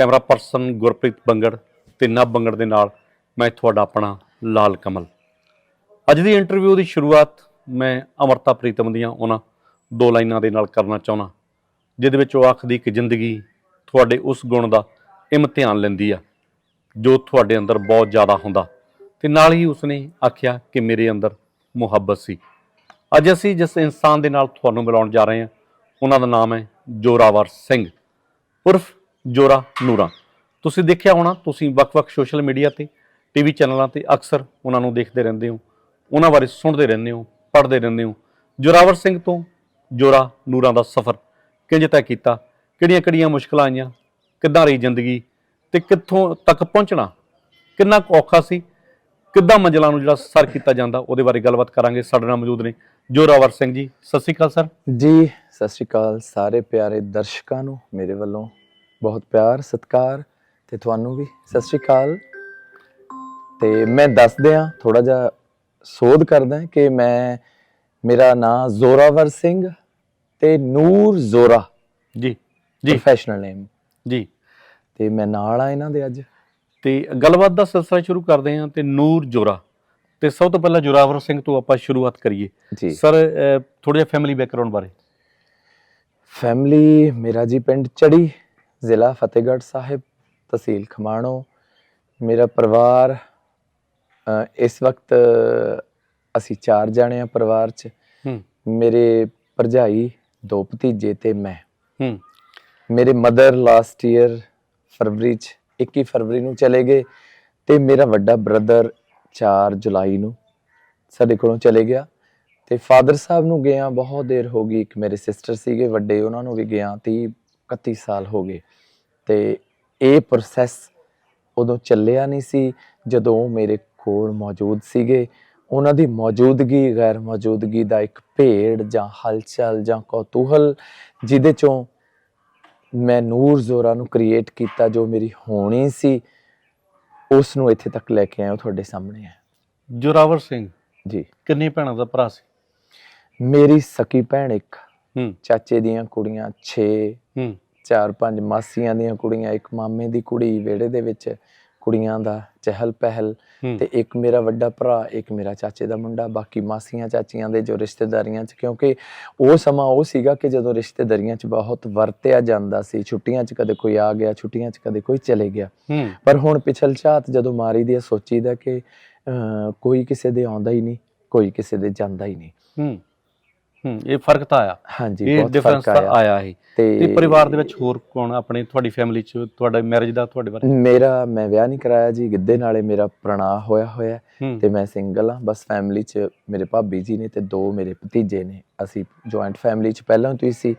Camera person Gurpreet Bangar ਤੇ ਨਵ ਬੰਗੜ ਦੇ ਨਾਲ ਮੈਂ ਤੁਹਾਡਾ ਆਪਣਾ ਲਾਲ ਕਮਲ। ਅੱਜ ਦੀ ਇੰਟਰਵਿਊ ਦੀ ਸ਼ੁਰੂਆਤ ਮੈਂ ਅਮਰਤਾ ਪ੍ਰੀਤਮ ਦੀਆਂ ਉਹਨਾਂ ਦੋ ਲਾਈਨਾਂ ਦੇ ਨਾਲ ਕਰਨਾ ਚਾਹੁੰਦਾ, ਜਿਹਦੇ ਵਿੱਚ ਉਹ ਆਖਦੀ ਕਿ ਜ਼ਿੰਦਗੀ ਤੁਹਾਡੇ ਉਸ ਗੁਣ ਦਾ ਇਮਤਿਹਾਨ ਲੈਂਦੀ ਆ, ਜੋ ਤੁਹਾਡੇ ਅੰਦਰ ਬਹੁਤ ਜ਼ਿਆਦਾ ਹੁੰਦਾ। ਤੇ ਨਾਲ ਹੀ ਉਸਨੇ ਆਖਿਆ ਕਿ ਮੇਰੇ ਅੰਦਰ ਮੁਹੱਬਤ ਸੀ। ਅੱਜ ਅਸੀਂ ਜਿਸ ਇਨਸਾਨ ਦੇ ਨਾਲ ਤੁਹਾਨੂੰ ਮਿਲਾਉਣ ਜਾ ਰਹੇ ਹਾਂ, ਉਹਨਾਂ ਦਾ ਨਾਮ ਹੈ ਜੋਰਾਵਰ ਸਿੰਘ। ਉਰਫ ਜੋਰਾ ਨੂਰਾ। ਤੁਸੀਂ ਦੇਖਿਆ ਹੋਣਾ, ਤੁਸੀਂ ਵੱਖ-ਵੱਖ ਸੋਸ਼ਲ ਮੀਡੀਆ ਤੇ ਟੀਵੀ ਚੈਨਲਾਂ ਤੇ ਅਕਸਰ ਉਹਨਾਂ ਨੂੰ ਦੇਖਦੇ ਰਹਿੰਦੇ ਹੋ। ਉਹਨਾਂ ਬਾਰੇ ਸੁਣਦੇ ਰਹਿੰਦੇ ਹੋ, ਪੜ੍ਹਦੇ ਰਹਿੰਦੇ ਹੋ। ਜੋਰਾਵਰ ਸਿੰਘ ਤੋਂ ਜੋਰਾ ਨੂਰਾ ਦਾ ਸਫ਼ਰ ਕਿੰਜ ਤੈਅ ਕੀਤਾ? ਕਿਹੜੀਆਂ-ਕਿਹੜੀਆਂ ਮੁਸ਼ਕਲਾਂ ਆਈਆਂ? ਕਿੱਦਾਂ ਰਹੀ ਜ਼ਿੰਦਗੀ? ਤੇ ਕਿੱਥੋਂ ਤੱਕ ਪਹੁੰਚਣਾ? ਕਿੰਨਾ ਕੁ ਔਖਾ ਸੀ? ਕਿੱਦਾਂ ਮੰਜ਼ਲਾਂ ਨੂੰ ਜਿਹੜਾ ਸਰ ਕੀਤਾ ਜਾਂਦਾ, ਉਹਦੇ ਬਾਰੇ ਗੱਲਬਾਤ ਕਰਾਂਗੇ। ਸਾਡੇ ਨਾਲ ਮੌਜੂਦ ਨੇ ਜੋਰਾਵਰ ਸਿੰਘ ਜੀ। ਸਤਿ ਸ਼੍ਰੀ ਅਕਾਲ, ਸਰ। ਜੀ, ਸਤਿ ਸ਼੍ਰੀ ਅਕਾਲ ਸਾਰੇ ਪਿਆਰੇ ਦਰਸ਼ਕਾਂ ਨੂੰ, ਮੇਰੇ ਵੱਲੋਂ। ਬਹੁਤ ਪਿਆਰ ਸਤਿਕਾਰ ਤੇ ਤੁਹਾਨੂੰ ਵੀ। ਸਤਿ ਸ਼੍ਰੀ ਅਕਾਲ। ਤੇ ਮੈਂ ਦੱਸ ਦਿਆਂ ਥੋੜਾ ਜਿਹਾ ਸੋਧ ਕਰਦਾ ਕਿ ਮੈਂ ਮੇਰਾ ਨਾਮ ਜ਼ੋਰਾਵਰ ਸਿੰਘ ਤੇ ਨੂਰ ਜ਼ੋਰਾ। ਜੀ ਜੀ। ਪ੍ਰੋਫੈਸ਼ਨਲ ਨੇਮ ਜੀ। ਤੇ ਮੈਂ ਨਾਲ ਆ ਇਹਨਾਂ ਦੇ ਅੱਜ। ਤੇ ਗੱਲਬਾਤ ਦਾ ਸਿਲਸਿਲਾ ਸ਼ੁਰੂ ਕਰਦੇ ਹਾਂ ਤੇ ਨੂਰ ਜੋਰਾ। ਤੇ ਸਭ ਤੋਂ ਪਹਿਲਾਂ ਜੋਰਾਵਰ ਸਿੰਘ ਤੋਂ ਆਪਾਂ ਸ਼ੁਰੂਆਤ ਕਰੀਏ। ਜੀ। ਸਰ ਥੋੜਾ ਜਿਹਾ ਫੈਮਿਲੀ ਬੈਕਗ੍ਰਾਉਂਡ ਬਾਰੇ। ਫੈਮਿਲੀ ਮੇਰਾ ਜੀ ਪਿੰਡ ਚੜੀ। ਜ਼ਿਲ੍ਹਾ ਫਤਿਹਗੜ੍ਹ ਸਾਹਿਬ ਤਹਿਸੀਲ ਖਮਾਣੋ। ਮੇਰਾ ਪਰਿਵਾਰ ਇਸ ਵਕਤ ਅਸੀਂ ਚਾਰ ਜਾਣੇ ਆ ਪਰਿਵਾਰ 'ਚ। ਮੇਰੇ ਭਰਜਾਈ ਦੋ ਭਤੀਜੇ ਤੇ ਮੈਂ। ਹੂੰ। ਮੇਰੇ ਮਦਰ ਲਾਸਟ ਈਅਰ ਫਰਵਰੀ 'ਚ 21 ਫਰਵਰੀ ਨੂੰ ਚਲੇ ਗਏ ਤੇ ਮੇਰਾ ਵੱਡਾ ਬ੍ਰਦਰ 4 ਜੁਲਾਈ ਨੂੰ ਸਾਡੇ ਕੋਲੋਂ ਚਲੇ ਗਿਆ। ਤੇ ਫਾਦਰ ਸਾਹਿਬ ਨੂੰ ਗਿਆ ਬਹੁਤ ਦੇਰ ਹੋ ਗਈ ਇੱਕ ਮੇਰੇ ਸਿਸਟਰ ਸੀਗੇ ਵੱਡੇ ਉਹਨਾਂ ਨੂੰ ਵੀ ਗਿਆ 30 31 ਸਾਲ ਹੋ ਗਏ। ਤੇ ਇਹ ਪ੍ਰੋਸੈਸ ਉਦੋਂ ਚੱਲਿਆ ਨਹੀਂ ਸੀ ਜਦੋਂ ਮੇਰੇ ਕੋਲ ਮੌਜੂਦ ਸੀਗੇ। ਉਹਨਾਂ ਦੀ ਮੌਜੂਦਗੀ ਗੈਰ ਮੌਜੂਦਗੀ ਦਾ ਇੱਕ ਭੇੜ ਜਾਂ ਹਲਚਲ ਜਾਂ ਕੌਤੂਹਲ ਜਿਹਦੇ ਚੋਂ ਮੈਂ ਨੂਰ ਜ਼ੋਰਾ ਨੂੰ ਕ੍ਰੀਏਟ ਕੀਤਾ ਜੋ ਮੇਰੀ ਹੋਣੀ ਸੀ ਉਸ ਨੂੰ ਇੱਥੇ ਤੱਕ ਲੈ ਕੇ ਆਇਆ ਤੁਹਾਡੇ ਸਾਹਮਣੇ ਹੈ। ਜੋਰਾਵਰ ਸਿੰਘ ਜੀ। ਕਿੰਨੇ ਭੈਣਾਂ ਦਾ ਭਰਾ ਸੀ? ਮੇਰੀ ਸਕੀ ਭੈਣ ਇੱਕ ਹੂੰ। ਚਾਚੇ ਦੀਆਂ ਕੁੜੀਆਂ 6 ਹੂੰ। ਚਾਰ ਪੰਜ ਮਾਸੀਆਂ ਦੀਆਂ ਕੁੜੀਆਂ ਇੱਕ ਮਾਮੇ ਦੀ ਕੁੜੀ ਵਿਹੜੇ ਦੇ ਵਿੱਚ ਕੁੜੀਆਂ ਦਾ ਚਹਿਲ ਪਹਿਲ ਤੇ ਇੱਕ ਮੇਰਾ ਵੱਡਾ ਭਰਾ ਇੱਕ ਮੇਰਾ ਚਾਚੇ ਦਾ ਮੁੰਡਾ ਬਾਕੀ ਮਾਸੀਆਂ ਚਾਚੀਆਂ ਦੇ ਜੋ ਰਿਸ਼ਤੇਦਾਰੀਆਂ 'ਚ ਕਿਉਂਕਿ ਉਹ ਸਮਾਂ ਉਹ ਸੀਗਾ ਕਿ ਜਦੋਂ ਰਿਸ਼ਤੇਦਾਰੀਆਂ 'ਚ ਬਹੁਤ ਵਰਤਿਆ ਜਾਂਦਾ ਸੀ ਛੁੱਟੀਆਂ 'ਚ ਕਦੇ ਕੋਈ ਆ ਗਿਆ ਛੁੱਟੀਆਂ 'ਚ ਕਦੇ ਕੋਈ ਚਲੇ ਗਿਆ। ਪਰ ਹੁਣ ਪਿਛਲ ਝਾਤ ਜਦੋਂ ਮਾਰੀ ਦੀ ਸੋਚੀਦਾ ਕਿ ਕੋਈ ਕਿਸੇ ਦੇ ਆਉਂਦਾ ਹੀ ਨਹੀਂ ਕੋਈ ਕਿਸੇ ਦੇ ਜਾਂਦਾ ਹੀ ਨਹੀਂ। ਹੂੰ ਇਹ ਫ਼ਰਕ ਤਾਂ ਆਇਆ। ਹਾਂਜੀ ਬਹੁਤ ਡਿਫਰੈਂਸ ਫ਼ਰਕ ਤਾਂ ਆਇਆ। ਹੀ ਤੇ ਪਰਿਵਾਰ ਦੇ ਵਿੱਚ ਹੋਰ ਕੌਣ ਆਪਣੇ ਤੁਹਾਡੀ ਫੈਮਿਲੀ ਚ ਤੁਹਾਡਾ ਮੈਰਿਜ ਦਾ ਤੁਹਾਡੇ ਬਾਰੇ? ਮੇਰਾ ਮੈਂ ਵਿਆਹ ਨਹੀਂ ਕਰਾਇਆ ਜੀ ਗਿੱਧੇ ਨਾਲੇ ਮੇਰਾ ਪ੍ਰਣਾ ਹੋਇਆ ਹੋਇਆ ਤੇ ਮੈਂ ਸਿੰਗਲ ਆ ਬਸ ਫੈਮਿਲੀ 'ਚ ਮੇਰੇ ਭਾਬੀ ਜੀ ਨੇ ਤੇ ਦੋ ਮੇਰੇ ਭਤੀਜੇ ਨੇ। ਅਸੀਂ ਜੁਆਇੰਟ ਫੈਮਿਲੀ 'ਚ ਪਹਿਲਾਂ ਤੋਂ ਹੀ ਸੀ।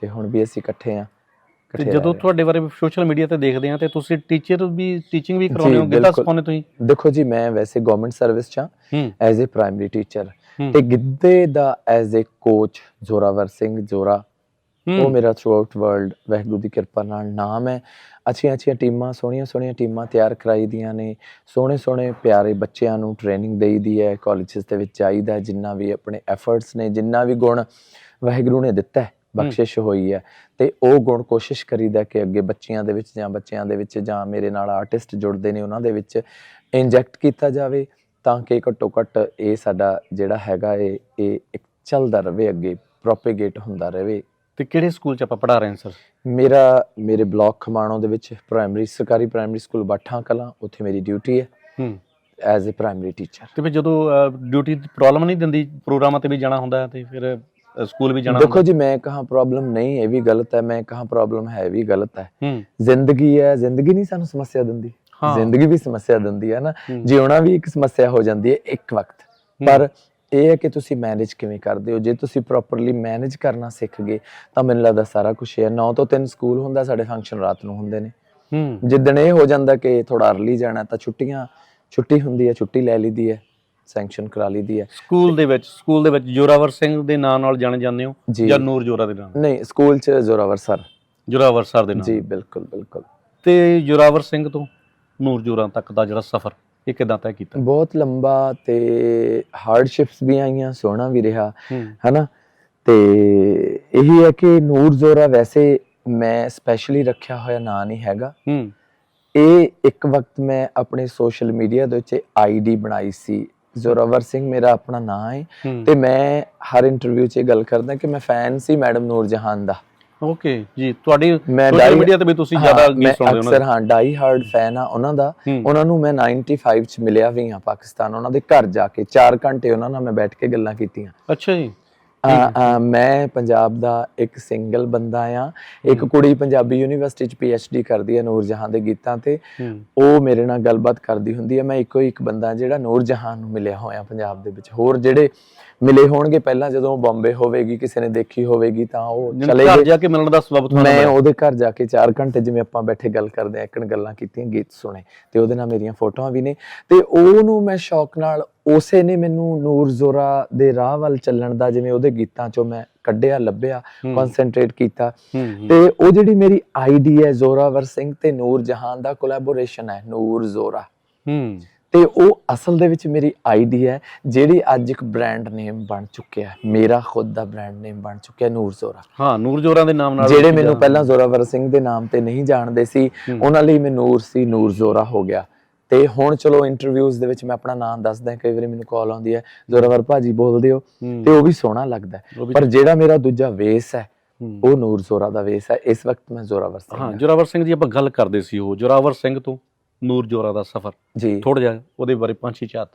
ਤੇ ਹੁਣ ਵੀ ਅਸੀਂ ਇਕੱਠੇ ਆ ਤੇ ਜਦੋਂ ਤੁਹਾਡੇ ਬਾਰੇ ਸੋਸ਼ਲ ਮੀਡੀਆ ਤੇ ਦੇਖਦੇ ਆ ਤੇ ਤੁਸੀਂ ਟੀਚਰ ਵੀ ਟੀਚਿੰਗ ਵੀ ਕਰਾਉਂਦੇ ਹੋ ਗਿੱਧਾ। ਸਿਖਾਉਂਦੇ ਤੁਸੀਂ? ਦੇਖੋ ਜੀ ਮੈਂ ਵੈਸੇ ਗਵਰਨਮੈਂਟ ਸਰਵਿਸ 'ਚ ਐਜ਼ ਅ ਪ੍ਰਾਇਮਰੀ ਟੀਚਰ ਤੇ ਗਿੱਧੇ ਦਾ as a coach Zorawar Singh Zora ਉਹ ਮੇਰਾ ਥਰੂ ਆਊਟ ਵਰਲਡ ਵਾਹਿਗੁਰੂ ਦੀ ਕਿਰਪਾ ਨਾਲ ਨਾਮ ਹੈ। ਅੱਛੀਆਂ ਅੱਛੀਆਂ ਟੀਮਾਂ ਸੋਹਣੀਆਂ ਸੋਹਣੀਆਂ ਟੀਮਾਂ ਤਿਆਰ ਕਰਾਈ ਦੀਆਂ ਨੇ। ਸੋਹਣੇ ਸੋਹਣੇ ਪਿਆਰੇ ਬੱਚਿਆਂ ਨੂੰ ਟ੍ਰੇਨਿੰਗ ਦੇਈਦੀ ਹੈ ਕਾਲਜਸ ਦੇ ਵਿੱਚ ਚਾਹੀਦਾ ਜਿੰਨਾ ਵੀ ਆਪਣੇ ਐਫਰਟਸ ਨੇ ਜਿੰਨਾ ਵੀ ਗੁਣ ਵਾਹਿਗੁਰੂ ਨੇ ਦਿੱਤਾ ਹੈ ਬਖਸ਼ਿਸ਼ ਹੋਈ ਹੈ। ਤੇ ਉਹ ਗੁਣ ਕੋਸ਼ਿਸ਼ ਕਰੀਦਾ ਕਿ ਅੱਗੇ ਬੱਚਿਆਂ ਦੇ ਵਿੱਚ ਜਾਂ ਬੱਚਿਆਂ ਦੇ ਵਿੱਚ ਜਾਂ ਮੇਰੇ ਨਾਲ ਆਰਟਿਸਟ ਜੁੜਦੇ ਨੇ ਉਹਨਾਂ ਦੇ ਵਿੱਚ ਇੰਜੈਕਟ ਕੀਤਾ ਜਾਵੇ। ਤਾਂ ਕਿ ਘੱਟੋ ਘੱਟ ਇਹ ਸਾਡਾ ਜਿਹੜਾ ਹੈਗਾ ਇਹ ਇਹ ਇੱਕ ਚੱਲਦਾ ਰਵੇ ਅੱਗੇ ਪ੍ਰੋਪੇਗੇਟ ਹੁੰਦਾ ਰਵੇ। ਤੇ ਕਿਹੜੇ ਸਕੂਲ ਚ ਆਪਾਂ ਪੜ੍ਹਾ ਰਹੇ ਹਾਂ ਸਰ? ਮੇਰਾ ਮੇਰੇ ਬਲਾਕ ਖਮਾਣੋ ਦੇ ਵਿੱਚ ਪ੍ਰਾਇਮਰੀ ਸਰਕਾਰੀ ਪ੍ਰਾਇਮਰੀ ਸਕੂਲ ਬਾਠਾਂ ਕਲਾਂ ਉੱਥੇ ਮੇਰੀ ਡਿਊਟੀ ਹੈ ਹੂੰ। ਐਜ਼ ਅ ਪ੍ਰਾਇਮਰੀ ਟੀਚਰ ਤੇ ਫਿਰ ਜਦੋਂ ਡਿਊਟੀ ਪ੍ਰੋਬਲਮ ਨਹੀਂ ਦਿੰਦੀ ਪ੍ਰੋਗਰਾਮਾਂ ਤੇ ਵੀ ਜਾਣਾ ਹੁੰਦਾ ਤੇ ਫਿਰ ਸਕੂਲ ਵੀ ਜਾਣਾ ਦੇਖੋ ਜੀ ਮੈਂ ਕਹਾ ਪ੍ਰੋਬਲਮ ਨਹੀਂ ਇਹ ਵੀ ਗਲਤ ਹੈ ਮੈਂ ਕਹਾ ਪ੍ਰੋਬਲਮ ਹੈ ਵੀ ਗਲਤ ਹੈ। ਜ਼ਿੰਦਗੀ ਹੈ ਜ਼ਿੰਦਗੀ ਨਹੀਂ ਸਾਨੂੰ ਸਮੱਸਿਆ ਦਿੰਦੀ। ਜ਼ਿੰਦਗੀ ਵੀ ਸਮੱਸਿਆ ਦਿੰਦੀ ਹੈ ਨਾ ਜਿਉਣਾ ਵੀ ਇੱਕ ਸਮੱਸਿਆ ਹੋ ਜਾਂਦੀ ਹੈ ਇੱਕ ਵਕਤ। ਪਰ ਇਹ ਹੈ ਕਿ ਤੁਸੀਂ ਮੈਨੇਜ ਕਿਵੇਂ ਕਰਦੇ ਹੋ? ਜੇ ਤੁਸੀਂ ਪ੍ਰੋਪਰਲੀ ਮੈਨੇਜ ਕਰਨਾ ਸਿੱਖ ਗਏ ਤਾਂ ਮੈਨੂੰ ਲੱਗਦਾ ਸਾਰਾ ਕੁਝ ਹੈ। 9 ਤੋਂ 3 ਸਕੂਲ ਹੁੰਦਾ ਸਾਡੇ ਫੰਕਸ਼ਨ ਰਾਤ ਨੂੰ ਹੁੰਦੇ ਨੇ। ਹੂੰ। ਜਿੱਦਣ ਇਹ ਹੋ ਜਾਂਦਾ ਕਿ ਥੋੜਾ ਅਰਲੀ ਜਾਣਾ ਤਾਂ ਛੁੱਟੀਆਂ ਛੁੱਟੀ ਹੁੰਦੀ ਹੈ ਛੁੱਟੀ ਲੈ ਲਈਦੀ ਹੈ ਸੈਂਕਸ਼ਨ ਕਰਾ ਲਈਦੀ ਹੈ। ਸਕੂਲ ਦੇ ਵਿੱਚ ਸਕੂਲ ਦੇ ਵਿੱਚ ਜੋਰਾਵਰ ਸਿੰਘ ਦੇ ਨਾਂ ਨਾਲ ਜਾਣੇ ਜਾਂਦੇ ਹੋ ਜੀ। ਜਾਂ ਨੂਰ ਜੋਰਾ ਦੇ ਨਾਮ ਨਹੀਂ ਸਕੂਲ ਚ ਜ਼ੋਰਾਵਰ ਸਰ। ਜੋਰਾਵਰ ਸਰ ਦੇ ਨਾਮ ਜੀ ਬਿਲਕੁਲ ਬਿਲਕੁਲ। ਤੇ ਜੋਰਾਵਰ ਸਿੰਘ ਤੋਂ? ਨੂਰ ਜੋਰਾ ਤੱਕ ਦਾ ਜਿਹੜਾ ਸਫ਼ਰ ਇਹ ਕਿਦਾਂ ਤੈਅ ਕੀਤਾ? ਬਹੁਤ ਲੰਬਾ ਤੇ ਹਾਰਡਸ਼ਿਪਸ ਵੀ ਆਈਆਂ ਸੋਹਣਾ ਵੀ ਰਿਹਾ ਹਨਾ? ਤੇ ਇਹੀ ਹੈ ਕਿ ਨੂਰ ਜ਼ੋਰਾ ਵੈਸੇ ਮੈਂ ਸਪੈਸ਼ਲੀ ਰੱਖਿਆ ਹੋਇਆ ਨਾਂ ਨਹੀਂ ਹੈਗਾ। ਹੂੰ। ਇਹ ਇੱਕ ਵਕਤ ਮੈਂ ਆਪਣੇ ਸੋਸ਼ਲ ਮੀਡੀਆ ਦੇ ਉੱਤੇ ਆਈਡੀ ਬਣਾਈ ਸੀ। ਜ਼ੋਰਾਵਰ ਸਿੰਘ ਮੇਰਾ ਆਪਣਾ ਨਾਂ ਹੂੰ। ਤੇ ਮੈਂ ਹਰ ਇੰਟਰਵਿਊ 'ਚ ਇਹ ਗੱਲ ਕਰਦਾ ਕਿ ਮੈਂ ਫੈਨ ਸੀ ਮੈਡਮ ਨੂਰ ਜਹਾਨ ਦਾ। ਓਕੇ ਜੀ ਤੁਹਾਡੀ ਮੈਂ ਸੋਸ਼ਲ ਡਾਈ- ਮੀਡੀਆ ਤੇ ਵੀ ਤੁਸੀਂ ਜ਼ਿਆਦਾ ਗੀਤ ਸੁਣਦੇ ਹੋ ਅਕਸਰ ਹਾਂ ਡਾਈ ਹਾਰਡ ਫੈਨ ਆ ਉਹਨਾਂ ਦਾ। ਉਹਨਾਂ ਨੂੰ ਮੈਂ 95 ਚ ਮਿਲਿਆ ਵੀ ਹਾਂ ਪਾਕਿਸਤਾਨ ਉਹਨਾਂ ਦੇ ਘਰ ਜਾ ਕੇ 4 ਘੰਟੇ ਉਹਨਾਂ ਨਾਲ ਮੈਂ ਬੈਠ ਕੇ ਗੱਲਾਂ ਕੀਤੀਆਂ। ਅੱਛਾ ਜੀ। ਮੈਂ ਪੰਜਾਬ ਦਾ ਇੱਕ ਸਿੰਗਲ ਬੰਦਾ ਆ। ਇੱਕ ਕੁੜੀ ਪੰਜਾਬੀ ਯੂਨੀਵਰਸਿਟੀ ਚ ਪੀਐਚਡੀ ਕਰਦੀ ਹੈ ਨੂਰ ਜਹਾਂ ਦੇ ਗੀਤਾਂ ਤੇ। ਉਹ ਮੇਰੇ ਨਾਲ ਗੱਲਬਾਤ ਕਰਦੀ ਹੁੰਦੀ ਹੈ ਮੈਂ ਇੱਕੋ ਇੱਕ ਬੰਦਾ ਜਿਹੜਾ ਨੂਰ ਜਹਾਂ ਨੂੰ ਮਿਲਿਆ ਹੋਇਆ ਪੰਜਾਬ ਦੇ ਵਿੱਚ। ਹੋਰ ਜਿਹੜੇ ਮਿਲੇ ਹੋਣਗੇ ਪਹਿਲਾਂ ਜਦੋਂ ਉਹ ਬੰਬੇ ਹੋਵੇਗੀ ਕਿਸੇ ਨੇ ਦੇਖੀ ਹੋਵੇਗੀ ਤਾਂ ਉਹ ਚਲੇ ਘਰ ਜਾ ਕੇ ਮਿਲਣ ਦਾ ਸਬਬ ਤੁਹਾਨੂੰ ਮੈਂ। ਉਹਦੇ ਘਰ ਜਾ ਕੇ 4 ਘੰਟੇ ਜਿਵੇਂ ਆਪਾਂ ਬੈਠੇ ਗੱਲ ਕਰਦੇ ਆ ਇੱਕਣ ਗੱਲਾਂ ਕੀਤੀਆਂ ਗੀਤ ਸੁਣੇ ਤੇ ਉਹਦੇ ਨਾਲ ਮੇਰੀਆਂ ਫੋਟੋਆਂ ਵੀ ਨੇ। ਤੇ ਉਹਨੂੰ ਮੈਂ ਸ਼ੌਕ ਨਾਲ ਉਸੇ ਨੇ ਮੈਨੂੰ ਨੂਰ ਜ਼ੋਰਾ ਦੇ ਰਾਹ ਵੱਲ ਚੱਲਣ ਦਾ ਜਿਵੇਂ ਉਹਦੇ ਗੀਤਾਂ ਚੋਂ ਮੈਂ ਕੱਢਿਆ ਲੱਭਿਆ ਕਨਸੈਂਟਰੇਟ ਕੀਤਾ। ਤੇ ਉਹ ਜਿਹੜੀ ਮੇਰੀ ਆਈਡੀ ਹੈ ਜ਼ੋਰਾਵਰ ਸਿੰਘ ਤੇ ਨੂਰ ਜਹਾਨ ਦਾ ਕੋਲੈਬੋਰੇਸ਼ਨ ਹੈ ਨੂਰ ਜ਼ੋਰਾ। ਹੂੰ। ਤੇ ਉਹ ਅਸਲ ਦੇ ਵਿੱਚ ਮੇਰੀ ਆਈਡੀ ਹੈ ਜਿਹੜੀ ਅੱਜ ਇੱਕ ਬ੍ਰਾਂਡ ਨੇਮ ਬਣ ਚੁੱਕਿਆ ਹੈ। ਮੇਰਾ ਖੁਦ ਦਾ ਬ੍ਰਾਂਡ ਨੇਮ ਬਣ ਚੁੱਕਿਆ ਨੂਰ ਜ਼ੋਰਾ। ਹਾਂ ਨੂਰ ਜੋਰਾਂ ਦੇ ਨਾਮ ਨਾਲ ਜਿਹੜੇ ਮੈਨੂੰ ਪਹਿਲਾਂ ਜ਼ੋਰਾਵਰ ਸਿੰਘ ਦੇ ਨਾਮ ਤੇ ਨਹੀਂ ਜਾਣਦੇ ਸੀ। ਉਹਨਾਂ ਲਈ ਮੈਂ ਨੂਰ ਸੀ ਨੂਰ ਜ਼ੋਰਾ ਹੋ ਗਿਆ। ਤੇ ਹੁਣ ਚਲੋ ਇੰਟਰਵਿਊਜ਼ ਦੇ ਵਿੱਚ ਮੈਂ ਆਪਣਾ ਨਾਮ ਦੱਸਦਾ ਕਈ ਵਾਰੀ ਮੈਨੂੰ ਕਾਲ ਆਉਂਦੀ ਹੈ ਜ਼ੋਰਾਵਰ ਭਾਜੀ ਬੋਲਦੇ ਹੋ। ਤੇ ਉਹ ਵੀ ਸੋਹਣਾ ਲੱਗਦਾ ਪਰ ਜਿਹੜਾ ਮੇਰਾ ਦੂਜਾ ਵੇਸ ਹੈ। ਉਹ ਨੂਰ ਜ਼ੋਰਾ ਦਾ ਵੇਸ ਹੈ। ਇਸ ਵਕਤ ਮੈਂ ਜ਼ੋਰਾਵਰ ਸਿੰਘ ਹਾਂ ਹਾਂ। ਜੋਰਾਵਰ ਸਿੰਘ ਜੀ ਆਪਾਂ ਗੱਲ ਕਰਦੇ ਸੀ ਉਹ। ਜੋਰਾਵਰ ਸਿੰਘ ਤੋਂ ਨੂਰ ਜੋਰਾ ਦਾ ਸਫ਼ਰ। ਜੀ। ਥੋੜਾ ਜਿਹਾ ਉਹਦੇ ਬਾਰੇ ਪੰਜ ਛੇ ਚਾਤ।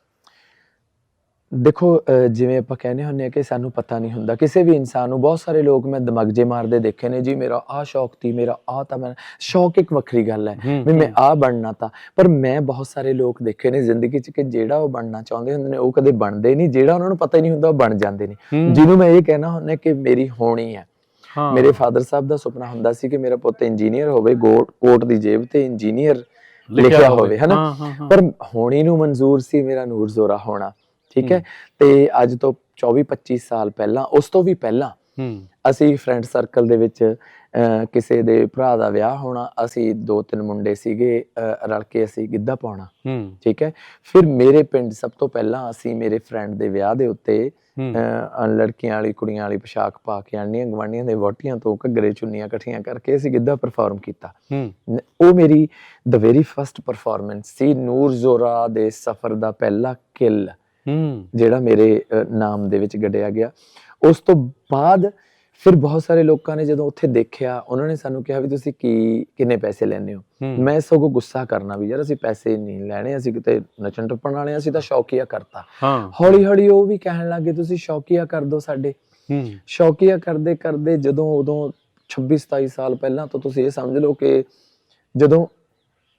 ਦੇਖੋ ਜਿਵੇਂ ਆਪਾਂ ਕਹਿੰਦੇ ਹੁੰਦੇ ਆ ਕਿ ਸਾਨੂੰ ਪਤਾ ਨਹੀਂ ਹੁੰਦਾ। ਕਿਸੇ ਵੀ ਇਨਸਾਨ ਨੂੰ ਬਹੁਤ ਸਾਰੇ ਲੋਕ ਮੈਂ ਦਿਮਾਗਜੇ ਮਾਰਦੇ ਦੇਖੇ ਨੇ ਜੀ ਮੇਰਾ ਆਹ ਸ਼ੌਕ ਸੀ ਮੇਰਾ ਆਹ ਤਾਂ ਮੈਂ ਸ਼ੌਕ ਇੱਕ ਵੱਖਰੀ ਗੱਲ ਹੈ ਵੀ ਮੈਂ ਆ ਬਣਨਾ ਤਾਂ। ਪਰ ਮੈਂ ਬਹੁਤ ਸਾਰੇ ਲੋਕ ਦੇਖੇ ਨੇ ਜ਼ਿੰਦਗੀ 'ਚ ਕਿ ਜਿਹੜਾ ਉਹ ਬਣਨਾ ਚਾਹੁੰਦੇ ਹੁੰਦੇ ਨੇ ਉਹ ਕਦੇ ਬਣਦੇ ਨਹੀਂ। ਜਿਹੜਾ ਉਹਨਾਂ ਨੂੰ ਪਤਾ ਹੀ ਨਹੀਂ ਹੁੰਦਾ ਉਹ ਬਣ ਜਾਂਦੇ ਨੇ। ਜਿਹਨੂੰ ਮੈਂ ਇਹ ਕਹਿਣਾ ਹੁੰਦਾ ਕਿ ਮੇਰੀ ਹੋਣੀ ਹੈ। ਮੇਰੇ ਫਾਦਰ ਸਾਹਿਬ ਦਾ ਸੁਪਨਾ ਹੁੰਦਾ ਸੀ ਕਿ ਮੇਰਾ ਪੁੱਤ ਇੰਜੀਨੀਅਰ ਹੋਵੇ ਕੋਟ ਦੀ ਜੇਬ ਤੇ ਇੰਜੀਨੀਅਰ ਲਿਖਿਆ ਹੋਵੇ, ਹਨਾ? ਪਰ ਹੋਣੀ ਨੂੰ ਮਨਜ਼ੂਰ ਸੀ ਮੇਰਾ ਨੂਰ ਜ਼ੋਰਾ ਹੋਣਾ ਠੀਕ ਹੈ? ਤੇ ਅੱਜ ਤੋਂ 24 25 ਸਾਲ ਪਹਿਲਾਂ ਉਸ ਤੋਂ ਵੀ ਪਹਿਲਾਂ ਅਸੀਂ ਫਰੈਂਡ ਸਰਕਲ ਦੇ ਵਿੱਚ ਕਿਸੇ ਦੇ ਭਰਾ ਦਾ ਵਿਆਹ ਹੋਣਾ ਅਸੀਂ ਦੋ ਤਿੰਨ ਮੁੰਡੇ ਸੀਗੇ ਰਲ ਕੇ ਅਸੀਂ ਗਿੱਧਾ ਪਾਉਣਾ ਠੀਕ ਹੈ? ਫਿਰ ਮੇਰੇ ਪਿੰਡ ਸਭ ਤੋਂ ਪਹਿਲਾਂ ਅਸੀਂ ਮੇਰੇ ਫਰੈਂਡ ਦੇ ਵਿਆਹ ਦੇ ਉੱਤੇ ਲੜਕੀਆਂ ਵਾਲੀ ਕੁੜੀਆਂ ਵਾਲੀ ਪੋਸ਼ਾਕ ਪਾ ਕੇ ਆਣੀਆਂ ਗਵਾਂਡੀਆਂ ਦੇ ਵੋਟੀਆਂ ਤੋਂ ਘੱਗਰੇ ਚੁੰਨੀਆਂ ਇਕੱਠੀਆਂ ਕਰਕੇ ਅਸੀਂ ਗਿੱਧਾ ਪਰਫਾਰਮ ਕੀਤਾ? ਉਹ ਮੇਰੀ ਦ ਵੈਰੀ ਫਰਸਟ ਪਰਫਾਰਮੈਂਸ ਸੀ ਨੂਰ ਜ਼ੋਰਾ ਦੇ ਸਫ਼ਰ ਦਾ ਪਹਿਲਾ ਕਿਲ ਜਿਹੜਾ ਮੇਰੇ ਨਾਮ ਦੇ ਵਿੱਚ ਗੱਡਿਆ ਗਿਆ। ਉਸ ਤੋਂ ਬਾਅਦ ਫਿਰ ਬਹੁਤ ਸਾਰੇ ਲੋਕਾਂ ਨੇ ਜਦੋਂ ਉੱਥੇ ਦੇਖਿਆ ਉਹਨਾਂ ਨੇ ਸਾਨੂੰ ਕਿਹਾ ਵੀ ਤੁਸੀਂ ਕੀ ਕਿੰਨੇ ਪੈਸੇ ਲੈਂਦੇ ਹੋ? ਮੈਂ ਸਗੋਂ ਗੁੱਸਾ ਕਰਨਾ ਵੀ ਯਾਰ ਅਸੀਂ ਪੈਸੇ ਨਹੀਂ ਲੈਣੇ ਅਸੀਂ ਕਿਤੇ ਨੱਚਣ ਟੱਪਣ ਵਾਲੇ ਅਸੀਂ ਤਾਂ ਸ਼ੌਕੀਆ ਕਰਤਾ। ਹੌਲੀ ਹੌਲੀ ਉਹ ਵੀ ਕਹਿਣ ਲੱਗੇ ਤੁਸੀਂ ਸ਼ੌਕੀਆ ਕਰ ਦਿਓ ਸਾਡੇ। ਸ਼ੌਕੀਆ ਕਰਦੇ ਕਰਦੇ ਜਦੋਂ ਉਦੋਂ 26 27 ਸਾਲ ਪਹਿਲਾਂ ਤੋਂ ਤੁਸੀਂ ਇਹ ਸਮਝ ਲਓ ਕਿ ਜਦੋਂ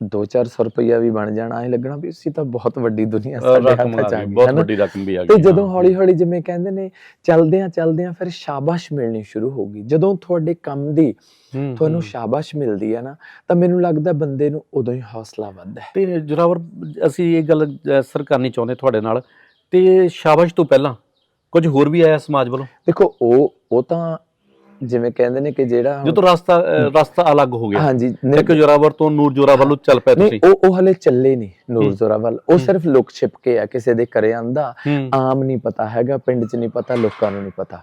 2-400 ਰੁਪਈਆ ਵੀ ਬਣ ਜਾਣਾ ਇਹ ਲੱਗਣਾ ਵੀ ਅਸੀਂ ਤਾਂ ਬਹੁਤ ਵੱਡੀ ਦੁਨੀਆ ਸਾਡੇ ਹੱਥਾਂ ਚ ਆ ਆ ਗਈ ਬਹੁਤ ਵੱਡੀ ਰਕਮ ਵੀ ਆ ਗਈ ਤੇ ਜਦੋਂ ਹਾਂ। ਹੌਲੀ ਹੌਲੀ ਜਿਵੇਂ ਕਹਿੰਦੇ ਨੇ ਚਲਦਿਆਂ ਚਲਦਿਆਂ ਫਿਰ ਸ਼ਾਬਾਸ਼ ਮਿਲਣੀ ਸ਼ੁਰੂ ਹੋ ਗਈ ਜਦੋਂ ਤੁਹਾਡੇ ਕੰਮ ਦੀ ਤੁਹਾਨੂੰ। ਸ਼ਾਬਾਸ਼ ਮਿਲਦੀ ਹੈ ਨਾ ਤਾਂ ਮੈਨੂੰ ਲੱਗਦਾ ਬੰਦੇ ਨੂੰ ਉਦੋਂ ਹੀ ਹੌਸਲਾ ਵੱਧਦਾ ਹੈ ਤੇ ਜਰਾਵਰ ਅਸੀਂ ਇਹ ਗੱਲ ਅਸਰ ਕਰਨੀ ਚਾਹੁੰਦੇ ਤੁਹਾਡੇ ਨਾਲ ਤੇ ਸ਼ਾਬਾਸ਼ ਤੋਂ ਪਹਿਲਾਂ ਕੁਝ ਹੋਰ ਵੀ ਆਇਆ ਸਮਾਜ ਵੱਲੋਂ ਦੇਖੋ ਉਹ ਉਹ ਤਾਂ ਜਿਵੇਂ ਕਹਿੰਦੇ ਨੇ ਕਿ ਜਿਹੜਾ ਜਦੋਂ ਰਸਤਾ ਰਸਤਾ ਅਲੱਗ ਹੋ ਗਿਆ ਹਾਂਜੀ ਇੱਕ ਜੋਰਾਵਰ ਤੋਂ ਨੂਰ ਜੋਰਾ ਵੱਲੋਂ ਚੱਲ ਪਏ ਤੁਸੀਂ। ਉਹ ਉਹ ਹਲੇ ਚੱਲੇ ਨਹੀਂ ਨੂਰ ਹੂੰ। ਜ਼ੋਰਾ ਵੱਲ ਉਹ। ਸਿਰਫ ਲੁਕ ਛਿਪ ਕੇ ਆ ਕਿਸੇ ਦੇ ਘਰੇ ਆਂਦਾ ਆਮ ਨਹੀਂ ਪਤਾ ਹੈਗਾ ਪਿੰਡ 'ਚ ਨਹੀਂ ਪਤਾ ਲੋਕਾਂ ਨੂੰ ਨਹੀਂ ਪਤਾ।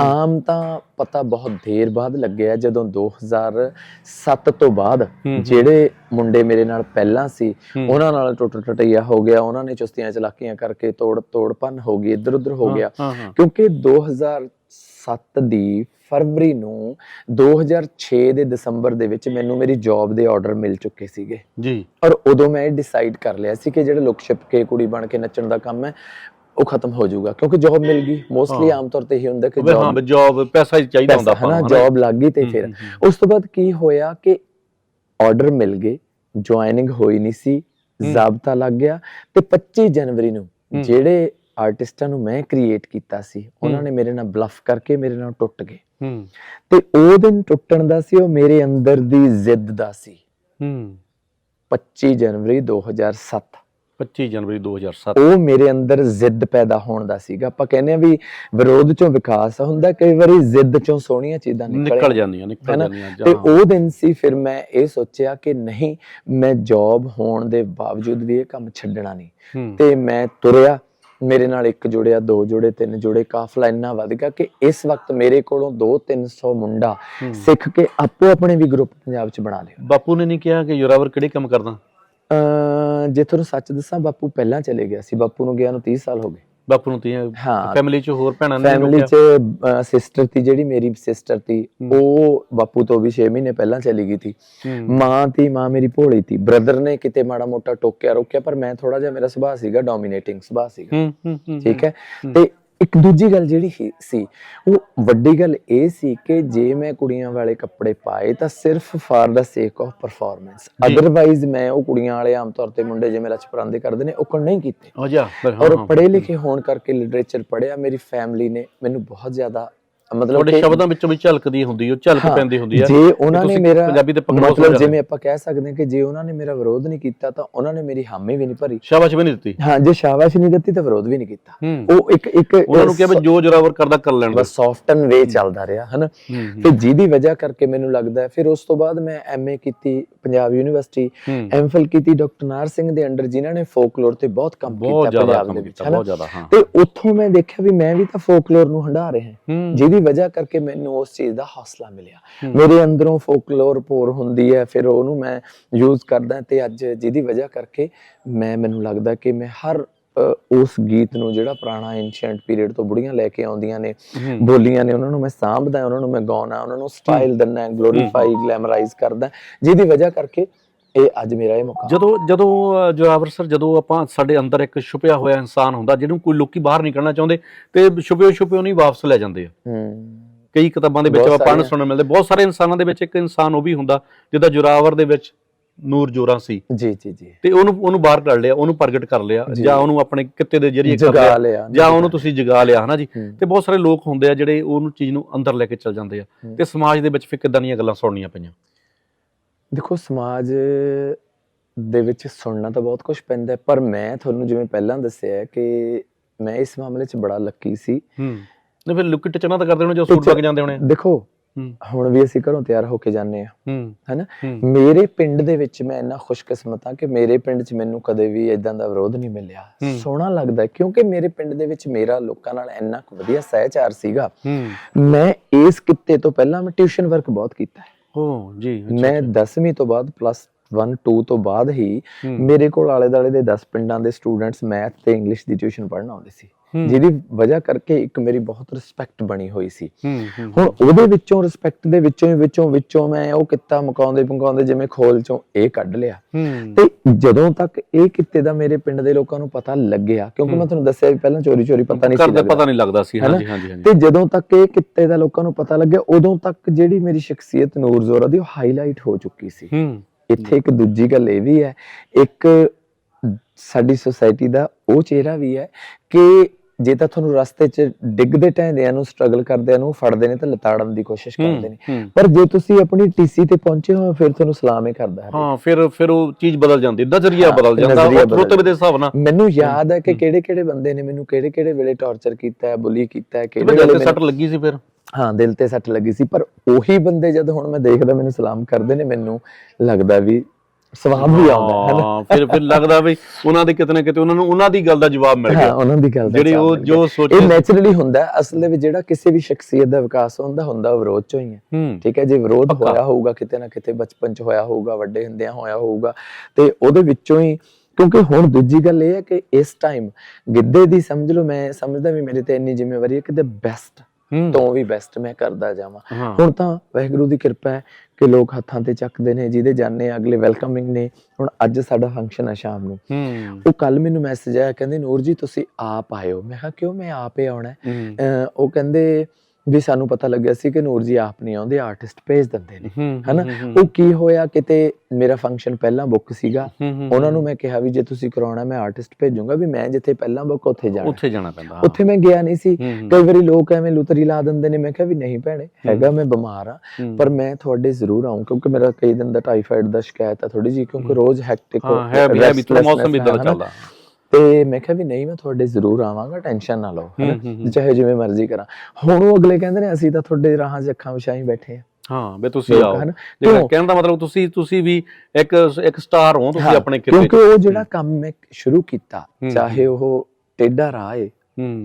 ਆਮ ਤਾਂ ਪਤਾ ਬਹੁਤ ਦੇਰ ਬਾਅਦ ਲੱਗਿਆ ਜਦੋਂ 2007 ਤੋਂ ਬਾਅਦ। ਜਿਹੜੇ ਮੁੰਡੇ ਮੇਰੇ ਨਾਲ ਪਹਿਲਾਂ ਸੀ। ਉਹਨਾਂ ਨਾਲ ਟੁੱਟ ਟਟਈਆ ਹੋ ਗਿਆ। ਉਹਨਾਂ ਨੇ ਚੁਸਤੀਆਂ ਚਲਾਕੀਆਂ ਕਰਕੇ ਤੋੜ ਤੋੜ ਭੰਨ ਹੋ ਗਈ ਇੱਧਰ ਉੱਧਰ ਹੋ ਗਿਆ। ਕਿਉਂਕਿ 2007 ਦੀ ਫਰਵਰੀ ਨੂੰ 2006 ਦੇ ਦਸੰਬਰ ਦੇ ਵਿੱਚ ਮੈਨੂੰ ਮੇਰੀ ਜੌਬ ਦੇ ਆਰਡਰ ਮਿਲ ਚੁੱਕੇ ਸੀਗੇ ਜੀ ਔਰ ਉਦੋਂ ਮੈਂ ਡਿਸਾਈਡ ਕਰ ਲਿਆ ਸੀ ਕਿ ਜਿਹੜਾ ਲੁਕ ਛਿਪ ਕੇ ਕੁੜੀ ਬਣ ਕੇ ਨੱਚਣ ਦਾ ਕੰਮ ਹੈ ਉਹ ਖਤਮ ਹੋ ਜਾਊਗਾ ਕਿਉਂਕਿ ਜੌਬ ਮਿਲ ਗਈ ਮੋਸਟਲੀ। ਆਮ ਤੌਰ ਤੇ ਹੀ ਹੁੰਦਾ ਕਿ ਵੀ ਹਾਂ ਜੌਬ ਜੌਬ ਪੈਸਾ ਹੀ ਚਾਹੀਦਾ ਹੁੰਦਾ ਨੂੰ, ਜੌਬ ਲੱਗ ਗਈ ਤੇ ਫਿਰ। ਉਸ ਤੋਂ ਬਾਅਦ ਕੀ ਹੋਇਆ ਕਿ ਆਰਡਰ ਮਿਲ ਗਏ ਜੁਆਇਨਿੰਗ ਹੋਈ ਨਹੀਂ ਸੀ। ਜ਼ਾਬਤਾ ਲੱਗ ਗਿਆ ਤੇ 25 ਜਨਵਰੀ ਨੂੰ। ਜਿਹੜੇ ਆਰਟਿਸਟਾਂ ਨੂੰ ਮੈਂ ਕ੍ਰੀਏਟ ਕੀਤਾ ਸੀ ਉਹਨਾਂ। ਨੇ ਮੇਰੇ ਨਾਲ ਬਲਫ ਕਰਕੇ ਮੇਰੇ ਨਾਲ ਟੁੱਟ ਗਏ ਹੂੰ। ਤੇ ਉਹ ਦਿਨ ਟੁੱਟਣ ਦਾ ਸੀ ਉਹ ਮੇਰੇ ਅੰਦਰ ਦੀ ਜ਼ਿੱਦ ਦਾ ਸੀ। ਹੂੰ। 25 ਜਨਵਰੀ 2007 25 ਜਨਵਰੀ 2007 ਉਹ ਮੇਰੇ ਅੰਦਰ ਜ਼ਿੱਦ ਪੈਦਾ ਹੋਣ ਦਾ ਸੀਗਾ। ਆਪਾਂ ਕਹਿੰਦੇ ਆ ਵੀ ਵਿਰੋਧ ਚੋਂ ਵਿਕਾਸ ਹੁੰਦਾ ਕਈ ਵਾਰੀ ਜ਼ਿੱਦ ਚੋਂ ਸੋਹਣੀਆਂ ਚੀਜ਼ਾਂ ਨਿਕਲ ਜਾਂਦੀਆਂ ਨਿਕਲ? ਜਾਂਦੀਆਂ ਤੇ ਉਹ ਦਿਨ ਸੀ ਫਿਰ ਮੈਂ ਇਹ ਸੋਚਿਆ ਕਿ ਨਹੀਂ ਮੈਂ ਜੌਬ ਹੋਣ ਦੇ ਬਾਵਜੂਦ ਵੀ ਇਹ ਕੰਮ ਛੱਡਣਾ ਨਹੀਂ। ਤੇ ਮੈਂ ਤੁਰਿਆ ਮੇਰੇ ਨਾਲ ਇੱਕ ਜੁੜਿਆ ਦੋ ਜੁੜੇ ਤਿੰਨ ਜੁੜੇ ਕਾਫਲਾ ਇੰਨਾ ਵੱਧ ਗਿਆ ਕਿ ਇਸ ਵਕਤ ਮੇਰੇ ਕੋਲੋਂ 2-300 ਮੁੰਡਾ। ਸਿੱਖ ਕੇ ਆਪੋ ਆਪਣੇ ਵੀ ਗਰੁੱਪ ਪੰਜਾਬ 'ਚ ਬਣਾ ਲਿਆ। ਬਾਪੂ ਨੇ ਨਹੀਂ ਕਿਹਾ ਕਿ ਯੋਰਾਵਰ ਕਿਹੜੇ ਕੰਮ ਕਰਦਾ? ਅ ਜੇ ਤੁਹਾਨੂੰ ਸੱਚ ਦੱਸਾਂ ਬਾਪੂ ਪਹਿਲਾਂ ਚਲੇ ਗਿਆ ਸੀ। ਬਾਪੂ ਨੂੰ ਗਿਆ ਨੂੰ 30 ਸਾਲ ਹੋ ਗਏ। ਬਾਪੂ ਨੂੰ ਤੀ ਹਾਂ ਫੈਮਿਲੀ ਚ ਹੋਰ ਭੈਣਾਂ ਨੇ ਫੈਮਿਲੀ ਰੋਕਿਆ? 'ਚ ਸਿਸਟਰ ਤੀ ਜਿਹੜੀ ਮੇਰੀ ਸਿਸਟਰ ਤੀ। ਉਹ ਬਾਪੂ ਤੋਂ ਵੀ 6 ਮਹੀਨੇ ਪਹਿਲਾਂ ਚਲੀ ਗਈ ਤੀ ਹੂੰ। ਮਾਂ ਤੀ ਮਾਂ ਮੇਰੀ ਭੋਲੀ ਤੀ ਬ੍ਰਦਰ ਨੇ ਕਿਤੇ ਮਾੜਾ ਮੋਟਾ ਟੋਕਿਆ ਰੋਕਿਆ ਪਰ ਮੈਂ ਥੋੜਾ ਜਿਹਾ ਮੇਰਾ ਸੁਭਾਅ ਸੀਗਾ ਡੋਮੀਨੇਟਿੰਗ ਸੁਭਾਅ ਸੀਗਾ ਹੂੰ ਹੂੰ ਹੂੰ ਠੀਕ ਹੂੰ। ਤੇ ਇੱਕ ਦੂਜੀ ਗੱਲ ਜਿਹੜੀ ਸੀ ਉਹ ਵੱਡੀ ਗੱਲ ਇਹ ਸੀ ਕਿ ਜੇ ਮੈਂ ਕੁੜੀਆਂ ਵਾਲੇ ਕੱਪੜੇ ਪਾਏ ਤਾਂ ਸਿਰਫ ਫਾਰ ਦਾ ਸੇਕ ਆਫ ਪਰਫਾਰਮੈਂਸ। ਅਦਰਵਾਈਜ਼ ਮੈਂ ਉਹ ਕੁੜੀਆਂ ਵਾਲੇ ਆਮ ਤੌਰ ਤੇ ਮੁੰਡੇ ਜਿਵੇਂ ਲਚਪਰਾਂਦੇ ਕਰਦੇ ਨੇ ਉਹ ਨਹੀਂ ਕੀਤੇ ਹੋ ਜਾ ਫਿਰ ਹਾਂ ਔਰ। ਪੜ੍ਹੇ ਲਿਖੇ ਹੋਣ ਕਰਕੇ ਲਿਟਰੇਚਰ ਪੜ੍ਹਿਆ ਮੇਰੀ ਫੈਮਿਲੀ ਨੇ ਮੈਨੂੰ ਬਹੁਤ ਜ਼ਿਆਦਾ ਮਤਲਬ ਤੁਹਾਡੇ ਸ਼ਬਦਾਂ ਵਿੱਚੋਂ ਵੀ ਝਲਕਦੀ ਹੁੰਦੀ ਉਹ ਝਲਕ ਪੈਂਦੀ ਹੁੰਦੀ ਆ। ਜੇ ਉਹਨਾਂ ਨੇ ਮੇਰਾ ਪੰਜਾਬੀ ਤੇ ਪਕੜੋ ਮਤਲਬ ਜਿਵੇਂ ਆਪਾਂ ਕਹਿ ਸਕਦੇ ਹਾਂ ਕਿ ਜੇ ਉਹਨਾਂ ਨੇ ਮੇਰਾ ਵਿਰੋਧ ਨਹੀਂ ਕੀਤਾ ਤਾਂ ਉਹਨਾਂ ਨੇ ਮੇਰੀ ਹਾਮੀ ਵੀ ਨਹੀਂ ਭਰੀ। ਸ਼ਾਬਾਸ਼ ਵੀ ਨਹੀਂ ਦਿੱਤੀ। ਹਾਂ ਜੇ ਸ਼ਾਬਾਸ਼ ਨਹੀਂ ਦਿੱਤੀ ਤਾਂ ਵਿਰੋਧ ਵੀ ਨਹੀਂ ਕੀਤਾ। ਉਹ ਇੱਕ ਇੱਕ ਉਹਨਾਂ ਨੂੰ ਕਿਹਾ ਵੀ ਜੋ ਜੋਰਾਵਰ ਕਰਦਾ ਕਰ ਲੈਣ ਬਸ ਸੌਫਟਨ ਵੇ ਚੱਲਦਾ ਰਿਹਾ ਹਨਾ? ਤੇ ਜਿਹਦੀ ਵਜ੍ਹਾ ਕਰਕੇ ਮੈਨੂੰ ਲੱਗਦਾ ਫਿਰ ਉਸ ਤੋਂ ਬਾਅਦ ਮੈਂ ਐਮਏ ਕੀਤੀ ਪੰਜਾਬ ਯੂਨੀਵਰਸਿਟੀ ਐਮਫਿਲ ਕੀਤੀ ਡਾਕਟਰ ਨਾਰ ਸਿੰਘ ਦੇ ਅੰਡਰ ਜਿਨ੍ਹਾਂ ਨੇ ਫੋਕਲੋਰ ਤੇ ਬਹੁਤ ਕੰਮ ਕੀਤਾ ਪੰਜਾਬ ਦੇ ਵਿੱਚ ਬਹੁਤ ਜ਼ਿਆਦਾ ਹਾਂ। ਤੇ ਉੱਥੋਂ ਮੈਂ ਦੇਖਿਆ ਵੀ ਮੈਂ ਵੀ ਤਾਂ ਫੋਕਲੋਰ ਨੂੰ ਹੰਡਾ ਰਿਹਾ ਹੂੰ। ਜਿਹਦੀ ਵਜ੍ਹਾ ਕਰਕੇ ਮੈਨੂੰ ਉਸ ਚੀਜ਼ ਦਾ ਹੌਸਲਾ ਮਿਲਿਆ। ਮੇਰੇ ਅੰਦਰੋਂ ਫੋਕਲੋਰ ਪੋਰ ਹੁੰਦੀ ਹੈ ਫਿਰ ਉਹਨੂੰ ਮੈਂ ਯੂਜ਼ ਕਰਦਾ ਤੇ ਅੱਜ ਜਿਹਦੀ ਵਜ੍ਹਾ ਕਰਕੇ ਮੈਂ ਮੈਨੂੰ ਲੱਗਦਾ ਕਿ ਮੈਂ ਹਰ ਉਸ ਗੀਤ ਨੂੰ ਜਿਹੜਾ ਪੁਰਾਣਾ ਐਂਸ਼ੀਅੰਟ ਪੀਰੀਅਡ ਤੋਂ ਬੁੜੀਆਂ ਲੈ ਕੇ ਆਉਂਦੀਆਂ ਨੇ ਬੋਲੀਆਂ ਨੇ ਉਹਨਾਂ ਨੂੰ ਮੈਂ ਸਾਂਭਦਾ ਉਹਨਾਂ ਨੂੰ ਮੈਂ ਗਾਉਣਾ ਉਹਨਾਂ ਨੂੰ ਸਟਾਈਲ ਦਿੰਦਾ ਗਲੋਰੀਫਾਈ ਗਲੈਮਰਾਈਜ਼ ਕਰਦਾ ਜਿਹਦੀ ਵਜ੍ਹਾ ਕਰਕੇ ਇਹ ਅੱਜ ਮੇਰਾ ਇਹ ਮੌਕਾ ਜਦੋਂ ਜਦੋਂ ਜੋਰਾਵਰ ਸਰ ਜਦੋਂ ਆਪਾਂ ਸਾਡੇ ਅੰਦਰ ਇੱਕ ਛੁਪਿਆ ਹੋਇਆ ਇਨਸਾਨ ਹੁੰਦਾ ਜਿਹਨੂੰ ਕੋਈ ਲੋਕੀ ਬਾਹਰ ਨਹੀਂ ਕੱਢਣਾ ਚਾਹੁੰਦੇ ਤੇ ਛੁਪਿਓ ਛੁਪਿਓ ਨਹੀਂ ਵਾਪਸ ਲੈ ਜਾਂਦੇ ਆ। ਹੂੰ। ਕਈ ਕਿਤਾਬਾਂ ਦੇ ਵਿੱਚ ਆਪਾਂ ਸਾਰੀਆਂ। ਸੁਣਨ ਮਿਲਦੇ ਬਹੁਤ ਸਾਰੇ ਇਨਸਾਨਾਂ ਦੇ ਵਿੱਚ ਇੱਕ ਇਨਸਾਨ ਉਹ ਵੀ ਹੁੰਦਾ ਜਿਹਦਾ ਜੋਰਾਵਰ ਦੇ ਵਿੱਚ ਨੂਰ ਜੋਰਾ ਸੀ। ਜੀ ਜੀ ਜੀ। ਤੇ ਉਹਨੂੰ ਉਹਨੂੰ ਬਾਹਰ ਕੱਢ ਲਿਆ ਉਹਨੂੰ ਪ੍ਰਗਟ ਕਰ ਲਿਆ ਜੀ। ਉਹਨੂੰ ਆਪਣੇ ਕਿੱਤੇ ਦੇ ਜਰੀਏ ਕਰ ਜਗਾ ਲਿਆ ਜਾਂ ਉਹਨੂੰ ਤੁਸੀਂ ਜਗਾ ਲਿਆ ਹਨਾ ਜੀ। ਤੇ ਬਹੁਤ ਸਾਰੇ ਲੋਕ ਹੁੰਦੇ ਆ ਜਿਹੜੇ ਉਹਨੂੰ ਚੀਜ਼ ਨੂੰ ਅੰਦਰ ਲੈ ਕੇ ਚੱਲ ਜਾਂਦੇ ਆ। ਤੇ ਸਮਾਜ ਦੇ ਵਿੱਚ ਫਿਰ ਕਿਦਾਂ ਦੀਆਂ ਗੱਲਾਂ ਸੁਣਨੀਆਂ ਪਈਆਂ? ਦੇਖੋ ਸਮਾਜ ਦੇ ਵਿੱਚ ਸੁਣਨਾ ਤਾਂ ਬਹੁਤ ਕੁਝ ਪੈਂਦਾ ਹੈ, ਪਰ ਮੈਂ ਤੁਹਾਨੂੰ ਜਿਵੇਂ ਪਹਿਲਾਂ ਦੱਸਿਆ ਕਿ ਮੈਂ ਇਸ ਮਾਮਲੇ 'ਚ ਬੜਾ ਲੱਕੀ ਸੀ। ਹੂੰ। ਨਹੀਂ ਫਿਰ ਲੁੱਕੀ ਟਚਣਾ ਤਾਂ ਕਰਦੇ ਹੋਣੇ ਜੋ ਸੂਟ ਕੇ ਜਾਂਦੇ ਹੋਣੇ। ਦੇਖੋ ਹੁਣ ਵੀ ਅਸੀਂ ਘਰੋਂ ਤਿਆਰ ਹੋ ਕੇ ਜਾਂਦੇ ਆ ਹੂੰ। ਹੈਨਾ? ਮੇਰੇ ਪਿੰਡ ਦੇ ਵਿੱਚ ਮੈਂ ਇੰਨਾ ਖੁਸ਼ਕਿਸਮਤ ਹਾਂ ਕਿ ਮੇਰੇ ਪਿੰਡ 'ਚ ਮੈਨੂੰ ਕਦੇ ਵੀ ਇਦਾਂ ਦਾ ਵਿਰੋਧ ਨਹੀਂ ਮਿਲਿਆ। ਸੋਹਣਾ ਲੱਗਦਾ ਕਿਉਂਕਿ ਮੇਰੇ ਪਿੰਡ ਦੇ ਵਿੱਚ ਮੇਰਾ ਲੋਕਾਂ ਨਾਲ ਇੰਨਾ ਕੁ ਵਧੀਆ ਸਹਿਚਾਰ ਸੀਗਾ। ਹੂੰ। ਮੈਂ ਇਸ ਕਿੱਤੇ ਤੋਂ ਪਹਿਲਾਂ ਮੈਂ ਟਿਊਸ਼ਨ ਵਰਕ ਬਹੁਤ ਕੀਤਾ ਹੈ। ਹੋ ਜੀ ਮੈਂ ਅੱਛਾ। 10ਵੀਂ ਤੋਂ ਬਾਅਦ ਪਲੱਸ 1 2 ਤੋਂ ਬਾਅਦ ਹੀ ਮੇਰੇ ਕੋਲ ਆਲੇ ਦਾਲੇ ਦੇ 10 ਪਿੰਡਾਂ ਦੇ ਸਟੂਡੈਂਟਸ ਮੈਥ ਤੇ ਇੰਗਲਿਸ਼ ਦੀ ਟਿਊਸ਼ਨ ਪੜ੍ਹਨ ਆਉਂਦੇ ਸੀ ਜਿਹਦੀ ਵਜ੍ਹਾ ਕਰਕੇ ਇੱਕ ਮੇਰੀ ਬਹੁਤ ਰਿਸਪੈਕਟ ਬਣੀ ਹੋਈ ਸੀ। ਹੁਣ ਉਹਦੇ ਵਿੱਚੋਂ ਰਿਸਪੈਕਟ ਦੇ ਵਿੱਚੋਂ ਵਿੱਚੋਂ ਵਿੱਚੋਂ ਮੈਂ ਉਹ ਕਿੱਤਾ ਮਕਾਉਂਦੇ ਮਕਾਉਂਦੇ ਜਿਵੇਂ ਖੋਲ ਚੋਂ ਇਹ ਕੱਢ ਲਿਆ। ਤੇ ਜਦੋਂ ਤੱਕ ਇਹ ਕਿੱਤੇ ਦਾ ਮੇਰੇ ਪਿੰਡ ਦੇ ਲੋਕਾਂ ਨੂੰ ਪਤਾ ਲੱਗਿਆ ਕਿਉਂਕਿ। ਮੈਂ ਤੁਹਾਨੂੰ ਦੱਸਿਆ ਵੀ ਪਹਿਲਾਂ ਚੋਰੀ ਚੋਰੀ ਪਤਾ ਨਹੀਂ ਸੀ ਲੱਗਦਾ ਪਤਾ ਨਹੀਂ ਲੱਗਦਾ ਸੀ? ਹਾਂਜੀ ਹਾਂਜੀ ਤੇ ਜਦੋਂ ਤੱਕ ਇਹ ਕਿੱਤੇ ਦਾ ਲੋਕਾਂ ਨੂੰ ਪਤਾ ਲੱਗਿਆ ਉਦੋਂ ਤੱਕ ਜਿਹੜੀ ਮੇਰੀ ਸ਼ਖਸੀਅਤ ਨੂਰ ਜ਼ੋਰਾ ਦੀ ਉਹ ਹਾਈਲਾਈਟ ਹੋ ਚੁੱਕੀ ਸੀ। ਇੱਥੇ ਇੱਕ ਦੂਜੀ ਗੱਲ ਇਹ ਵੀ ਹੈ ਇੱਕ ਸਾਡੀ ਸੁਸਾਇਟੀ ਦਾ ਉਹ ਚਿਹਰਾ ਵੀ ਹੈ ਕਿ ਜੇ ਤਾਂ ਤੁਹਾਨੂੰ ਰਸਤੇ 'ਚ ਡਿੱਗਦੇ ਟਹਿੰਦਿਆਂ ਨੂੰ ਸਟਰਗਲ ਕਰਦਿਆਂ ਨੂੰ ਫੜਦੇ ਨੇ ਤਾਂ ਲਤਾੜਨ ਦੀ ਕੋਸ਼ਿਸ਼ ਕਰਦੇ ਨੇ। ਪਰ ਜੇ ਤੁਸੀਂ ਆਪਣੀ ਟੀਸੀ ਤੇ ਪਹੁੰਚੇ ਹੋ ਫਿਰ ਤੁਹਾਨੂੰ ਸਲਾਮ ਹੀ ਕਰਦਾ ਹੈ। ਹਾਂ ਫਿਰ ਫਿਰ ਉਹ ਚੀਜ਼ ਬਦਲ ਜਾਂਦੀ ਨਜ਼ਰੀਆ ਬਦਲ ਜਾਂਦਾ ਉਹ ਰੁਤਬੇ ਦੇ ਹਿਸਾਬ ਨਾਲ। ਮੈਨੂੰ ਯਾਦ ਹੈ ਕਿ। ਕਿਹੜੇ ਕਿਹੜੇ ਬੰਦੇ ਨੇ ਮੈਨੂੰ ਕਿਹੜੇ ਕਿਹੜੇ ਵੇਲੇ ਟੌਰਚਰ ਕੀਤਾ ਹੈ ਬੁਲੀ ਕੀਤਾ ਹੈ ਕਿਹੜੇ ਵੇਲੇ ਸੱਟ ਲੱਗੀ ਸੀ ਫਿਰ? ਹਾਂ ਦਿਲ ਤੇ ਸੱਟ ਲੱਗੀ ਸੀ ਪਰ ਉਹੀ ਬੰਦੇ ਜਦ ਹੁਣ ਮੈਂ ਦੇਖਦਾ ਮੈਨੂੰ ਸਲਾਮ ਕਰਦੇ ਨੇ ਮੈਨੂੰ ਲੱਗਦਾ ਵੀ ਸਵਾਬ ਵੀ ਆਉਂਦਾ ਹੈ ਨਾ। ਹਾਂ ਫਿਰ ਫਿਰ ਲੱਗਦਾ ਵੀ ਉਹਨਾਂ ਦੇ ਕਿਤੇ ਨਾ ਕਿਤੇ ਉਹਨਾਂ ਨੂੰ ਉਹਨਾਂ ਦੀ ਗੱਲ ਦਾ ਜਵਾਬ ਮਿਲ ਹਾਂ ਗਿਆ। ਉਹਨਾਂ ਦੀ ਗੱਲ ਦਾ ਜਿਹੜੀ ਉਹ ਜੋ। ਸੋਚੇ ਇਹ ਨੇਚਰਲੀ ਹੁੰਦਾ ਹੈ। ਅਸਲ ਦੇ ਵਿੱਚ ਜਿਹੜਾ ਕਿਸੇ ਵੀ ਸ਼ਖਸੀਅਤ ਦਾ ਵਿਕਾਸ ਹੁੰਦਾ ਹੁੰਦਾ ਵਿਰੋਧ ਚੋਂ ਹੀ ਹੈ। ਠੀਕ ਹੈ ਜੇ ਵਿਰੋਧ। ਹੋਇਆ ਹੋਊਗਾ ਕਿਤੇ ਨਾ ਕਿਤੇ ਬਚਪਨ ਚ ਹੋਇਆ ਹੋਊਗਾ ਵੱਡੇ ਹੁੰਦਿਆਂ ਹੋਇਆ ਹੋਊਗਾ ਤੇ ਉਹਦੇ ਵਿੱਚੋਂ ਹੀ ਕਿਉਂਕਿ ਹੁਣ ਦੂਜੀ ਗੱਲ ਇਹ ਹੈ ਕਿ ਇਸ ਟਾਈਮ ਗਿੱਧੇ ਦੀ ਸਮਝ ਲਓ ਮੈਂ ਸਮਝਦਾ ਵੀ ਮੇਰੇ ਤੇ ਇੰਨੀ ਜ਼ਿੰਮੇਵਾਰੀ ਹੈ ਕਿ ਦ ਬੈਸਟ ਤੋਂ ਵੀ ਬੈਸਟ ਮੈਂ ਕਰਦਾ ਜਾਵਾਂ। ਹੁਣ ਤਾਂ ਵਾਹਿਗੁਰੂ ਦੀ ਕਿਰਪਾ ਹੈ। ਕਿ ਲੋਕ ਹੱਥਾਂ ਤੇ ਚੱਕਦੇ ਨੇ ਜਿਹਦੇ ਜਾਣੇ ਅਗਲੇ ਵੈਲਕਮਿੰਗ ਨੇ। ਹੁਣ ਅੱਜ ਸਾਡਾ ਫੰਕਸ਼ਨ ਹੈ ਸ਼ਾਮ ਨੂੰ। ਉਹ ਕੱਲ ਮੈਨੂੰ ਮੈਸੇਜ ਆਇਆ ਕਹਿੰਦੇ ਨੂਰ ਜੀ ਤੁਸੀਂ ਆਪ ਆਇਓ। ਮੈਂ ਕਿਹਾ ਕਿਉਂ ਮੈਂ ਆਪ ਆਉਣਾ ਉਹ ਕਹਿੰਦੇ ਵੀ ਸਾਨੂੰ ਪਤਾ ਲੱਗਿਆ ਸੀ ਕਿ ਨੂਰ ਜੀ ਆਪ ਨਹੀਂ ਆਉਂਦੇ ਆਰਟਿਸਟ ਭੇਜ ਦਿੰਦੇ ਨੇ। ਹਨਾ? ਉਹ ਕੀ ਹੋਇਆ ਕਿਤੇ ਮੇਰਾ ਫੰਕਸ਼ਨ ਪਹਿਲਾਂ ਬੁੱਕ ਸੀਗਾ ਉਹਨਾਂ ਨੂੰ ਮੈਂ ਕਿਹਾ ਵੀ ਜੇ ਤੁਸੀਂ ਕਰਾਉਣਾ ਮੈਂ ਆਰਟਿਸਟ ਭੇਜੂੰਗਾ ਵੀ ਮੈਂ ਜਿੱਥੇ ਪਹਿਲਾਂ ਬੁੱਕ ਉੱਥੇ ਜਾਣਾ। ਉੱਥੇ ਜਾਣਾ ਪੈਂਦਾ ਉੱਥੇ ਮੈਂ ਗਿਆ ਨਹੀਂ ਸੀ। ਕਈ ਵਾਰੀ ਲੋਕ ਐਵੇਂ ਲੁਤਰੀ ਲਾ ਦਿੰਦੇ ਨੇ ਮੈਂ ਕਿਹਾ ਵੀ ਨਹੀਂ ਭੈਣੇ ਹੈਗਾ ਮੈਂ ਬਿਮਾਰ ਆ। ਪਰ ਮੈਂ ਤੁਹਾਡੇ ਜ਼ਰੂਰ ਆਉਂ ਕਿਉਂਕਿ ਮੇਰਾ ਕਈ ਦਿਨ ਦਾ ਟਾਈਫਾਇਡ ਦਾ ਸ਼ਿਕਾਇਤ ਹੈ ਥੋੜੀ ਜੀ ਕਿਉਂਕਿ ਰੋਜ਼ ਹੈਕਟਿਕ ਹਾਂ ਹੈ ਵੀ ਹੈ ਵੀ ਥੋੜਾ ਮੌਸਮ ਵੀ ਇਦਾਂ ਦਾ ਚੱਲਦਾ। ਤੇ ਮੈਂ ਕਿਹਾ ਵੀ ਨਹੀਂ ਮੈਂ ਤੁਹਾਡੇ ਜ਼ਰੂਰ ਆਵਾਂਗਾ ਟੈਨਸ਼ਨ ਨਾ ਲਓ ਹਨਾ? ਚਾਹੇ ਜਿਵੇਂ ਮਰਜ਼ੀ ਕਰਾਂ। ਹੁਣ ਉਹ ਅਗਲੇ ਕਹਿੰਦੇ ਨੇ ਅਸੀਂ ਤਾਂ ਤੁਹਾਡੇ ਰਾਹਾਂ 'ਚ ਅੱਖਾਂ ਵਿਛਾਈ ਬੈਠੇ ਆ। ਹਾਂ ਵੀ ਤੁਸੀਂ ਆਓ। ਹਨ? ਜਿਹੜਾ? ਕਹਿਣ ਦਾ ਮਤਲਬ ਤੁਸੀਂ ਤੁਸੀਂ ਵੀ ਇੱਕ ਇੱਕ ਸਟਾਰ ਹੋ ਤੁਸੀਂ ਆਪਣੇ ਕਿਤੇ ਕਿਉਂਕਿ ਉਹ ਜਿਹੜਾ ਕੰਮ ਮੈਂ ਸ਼ੁਰੂ ਕੀਤਾ ਚਾਹੇ ਉਹ ਟੇਢਾ ਰਾਹ ਏ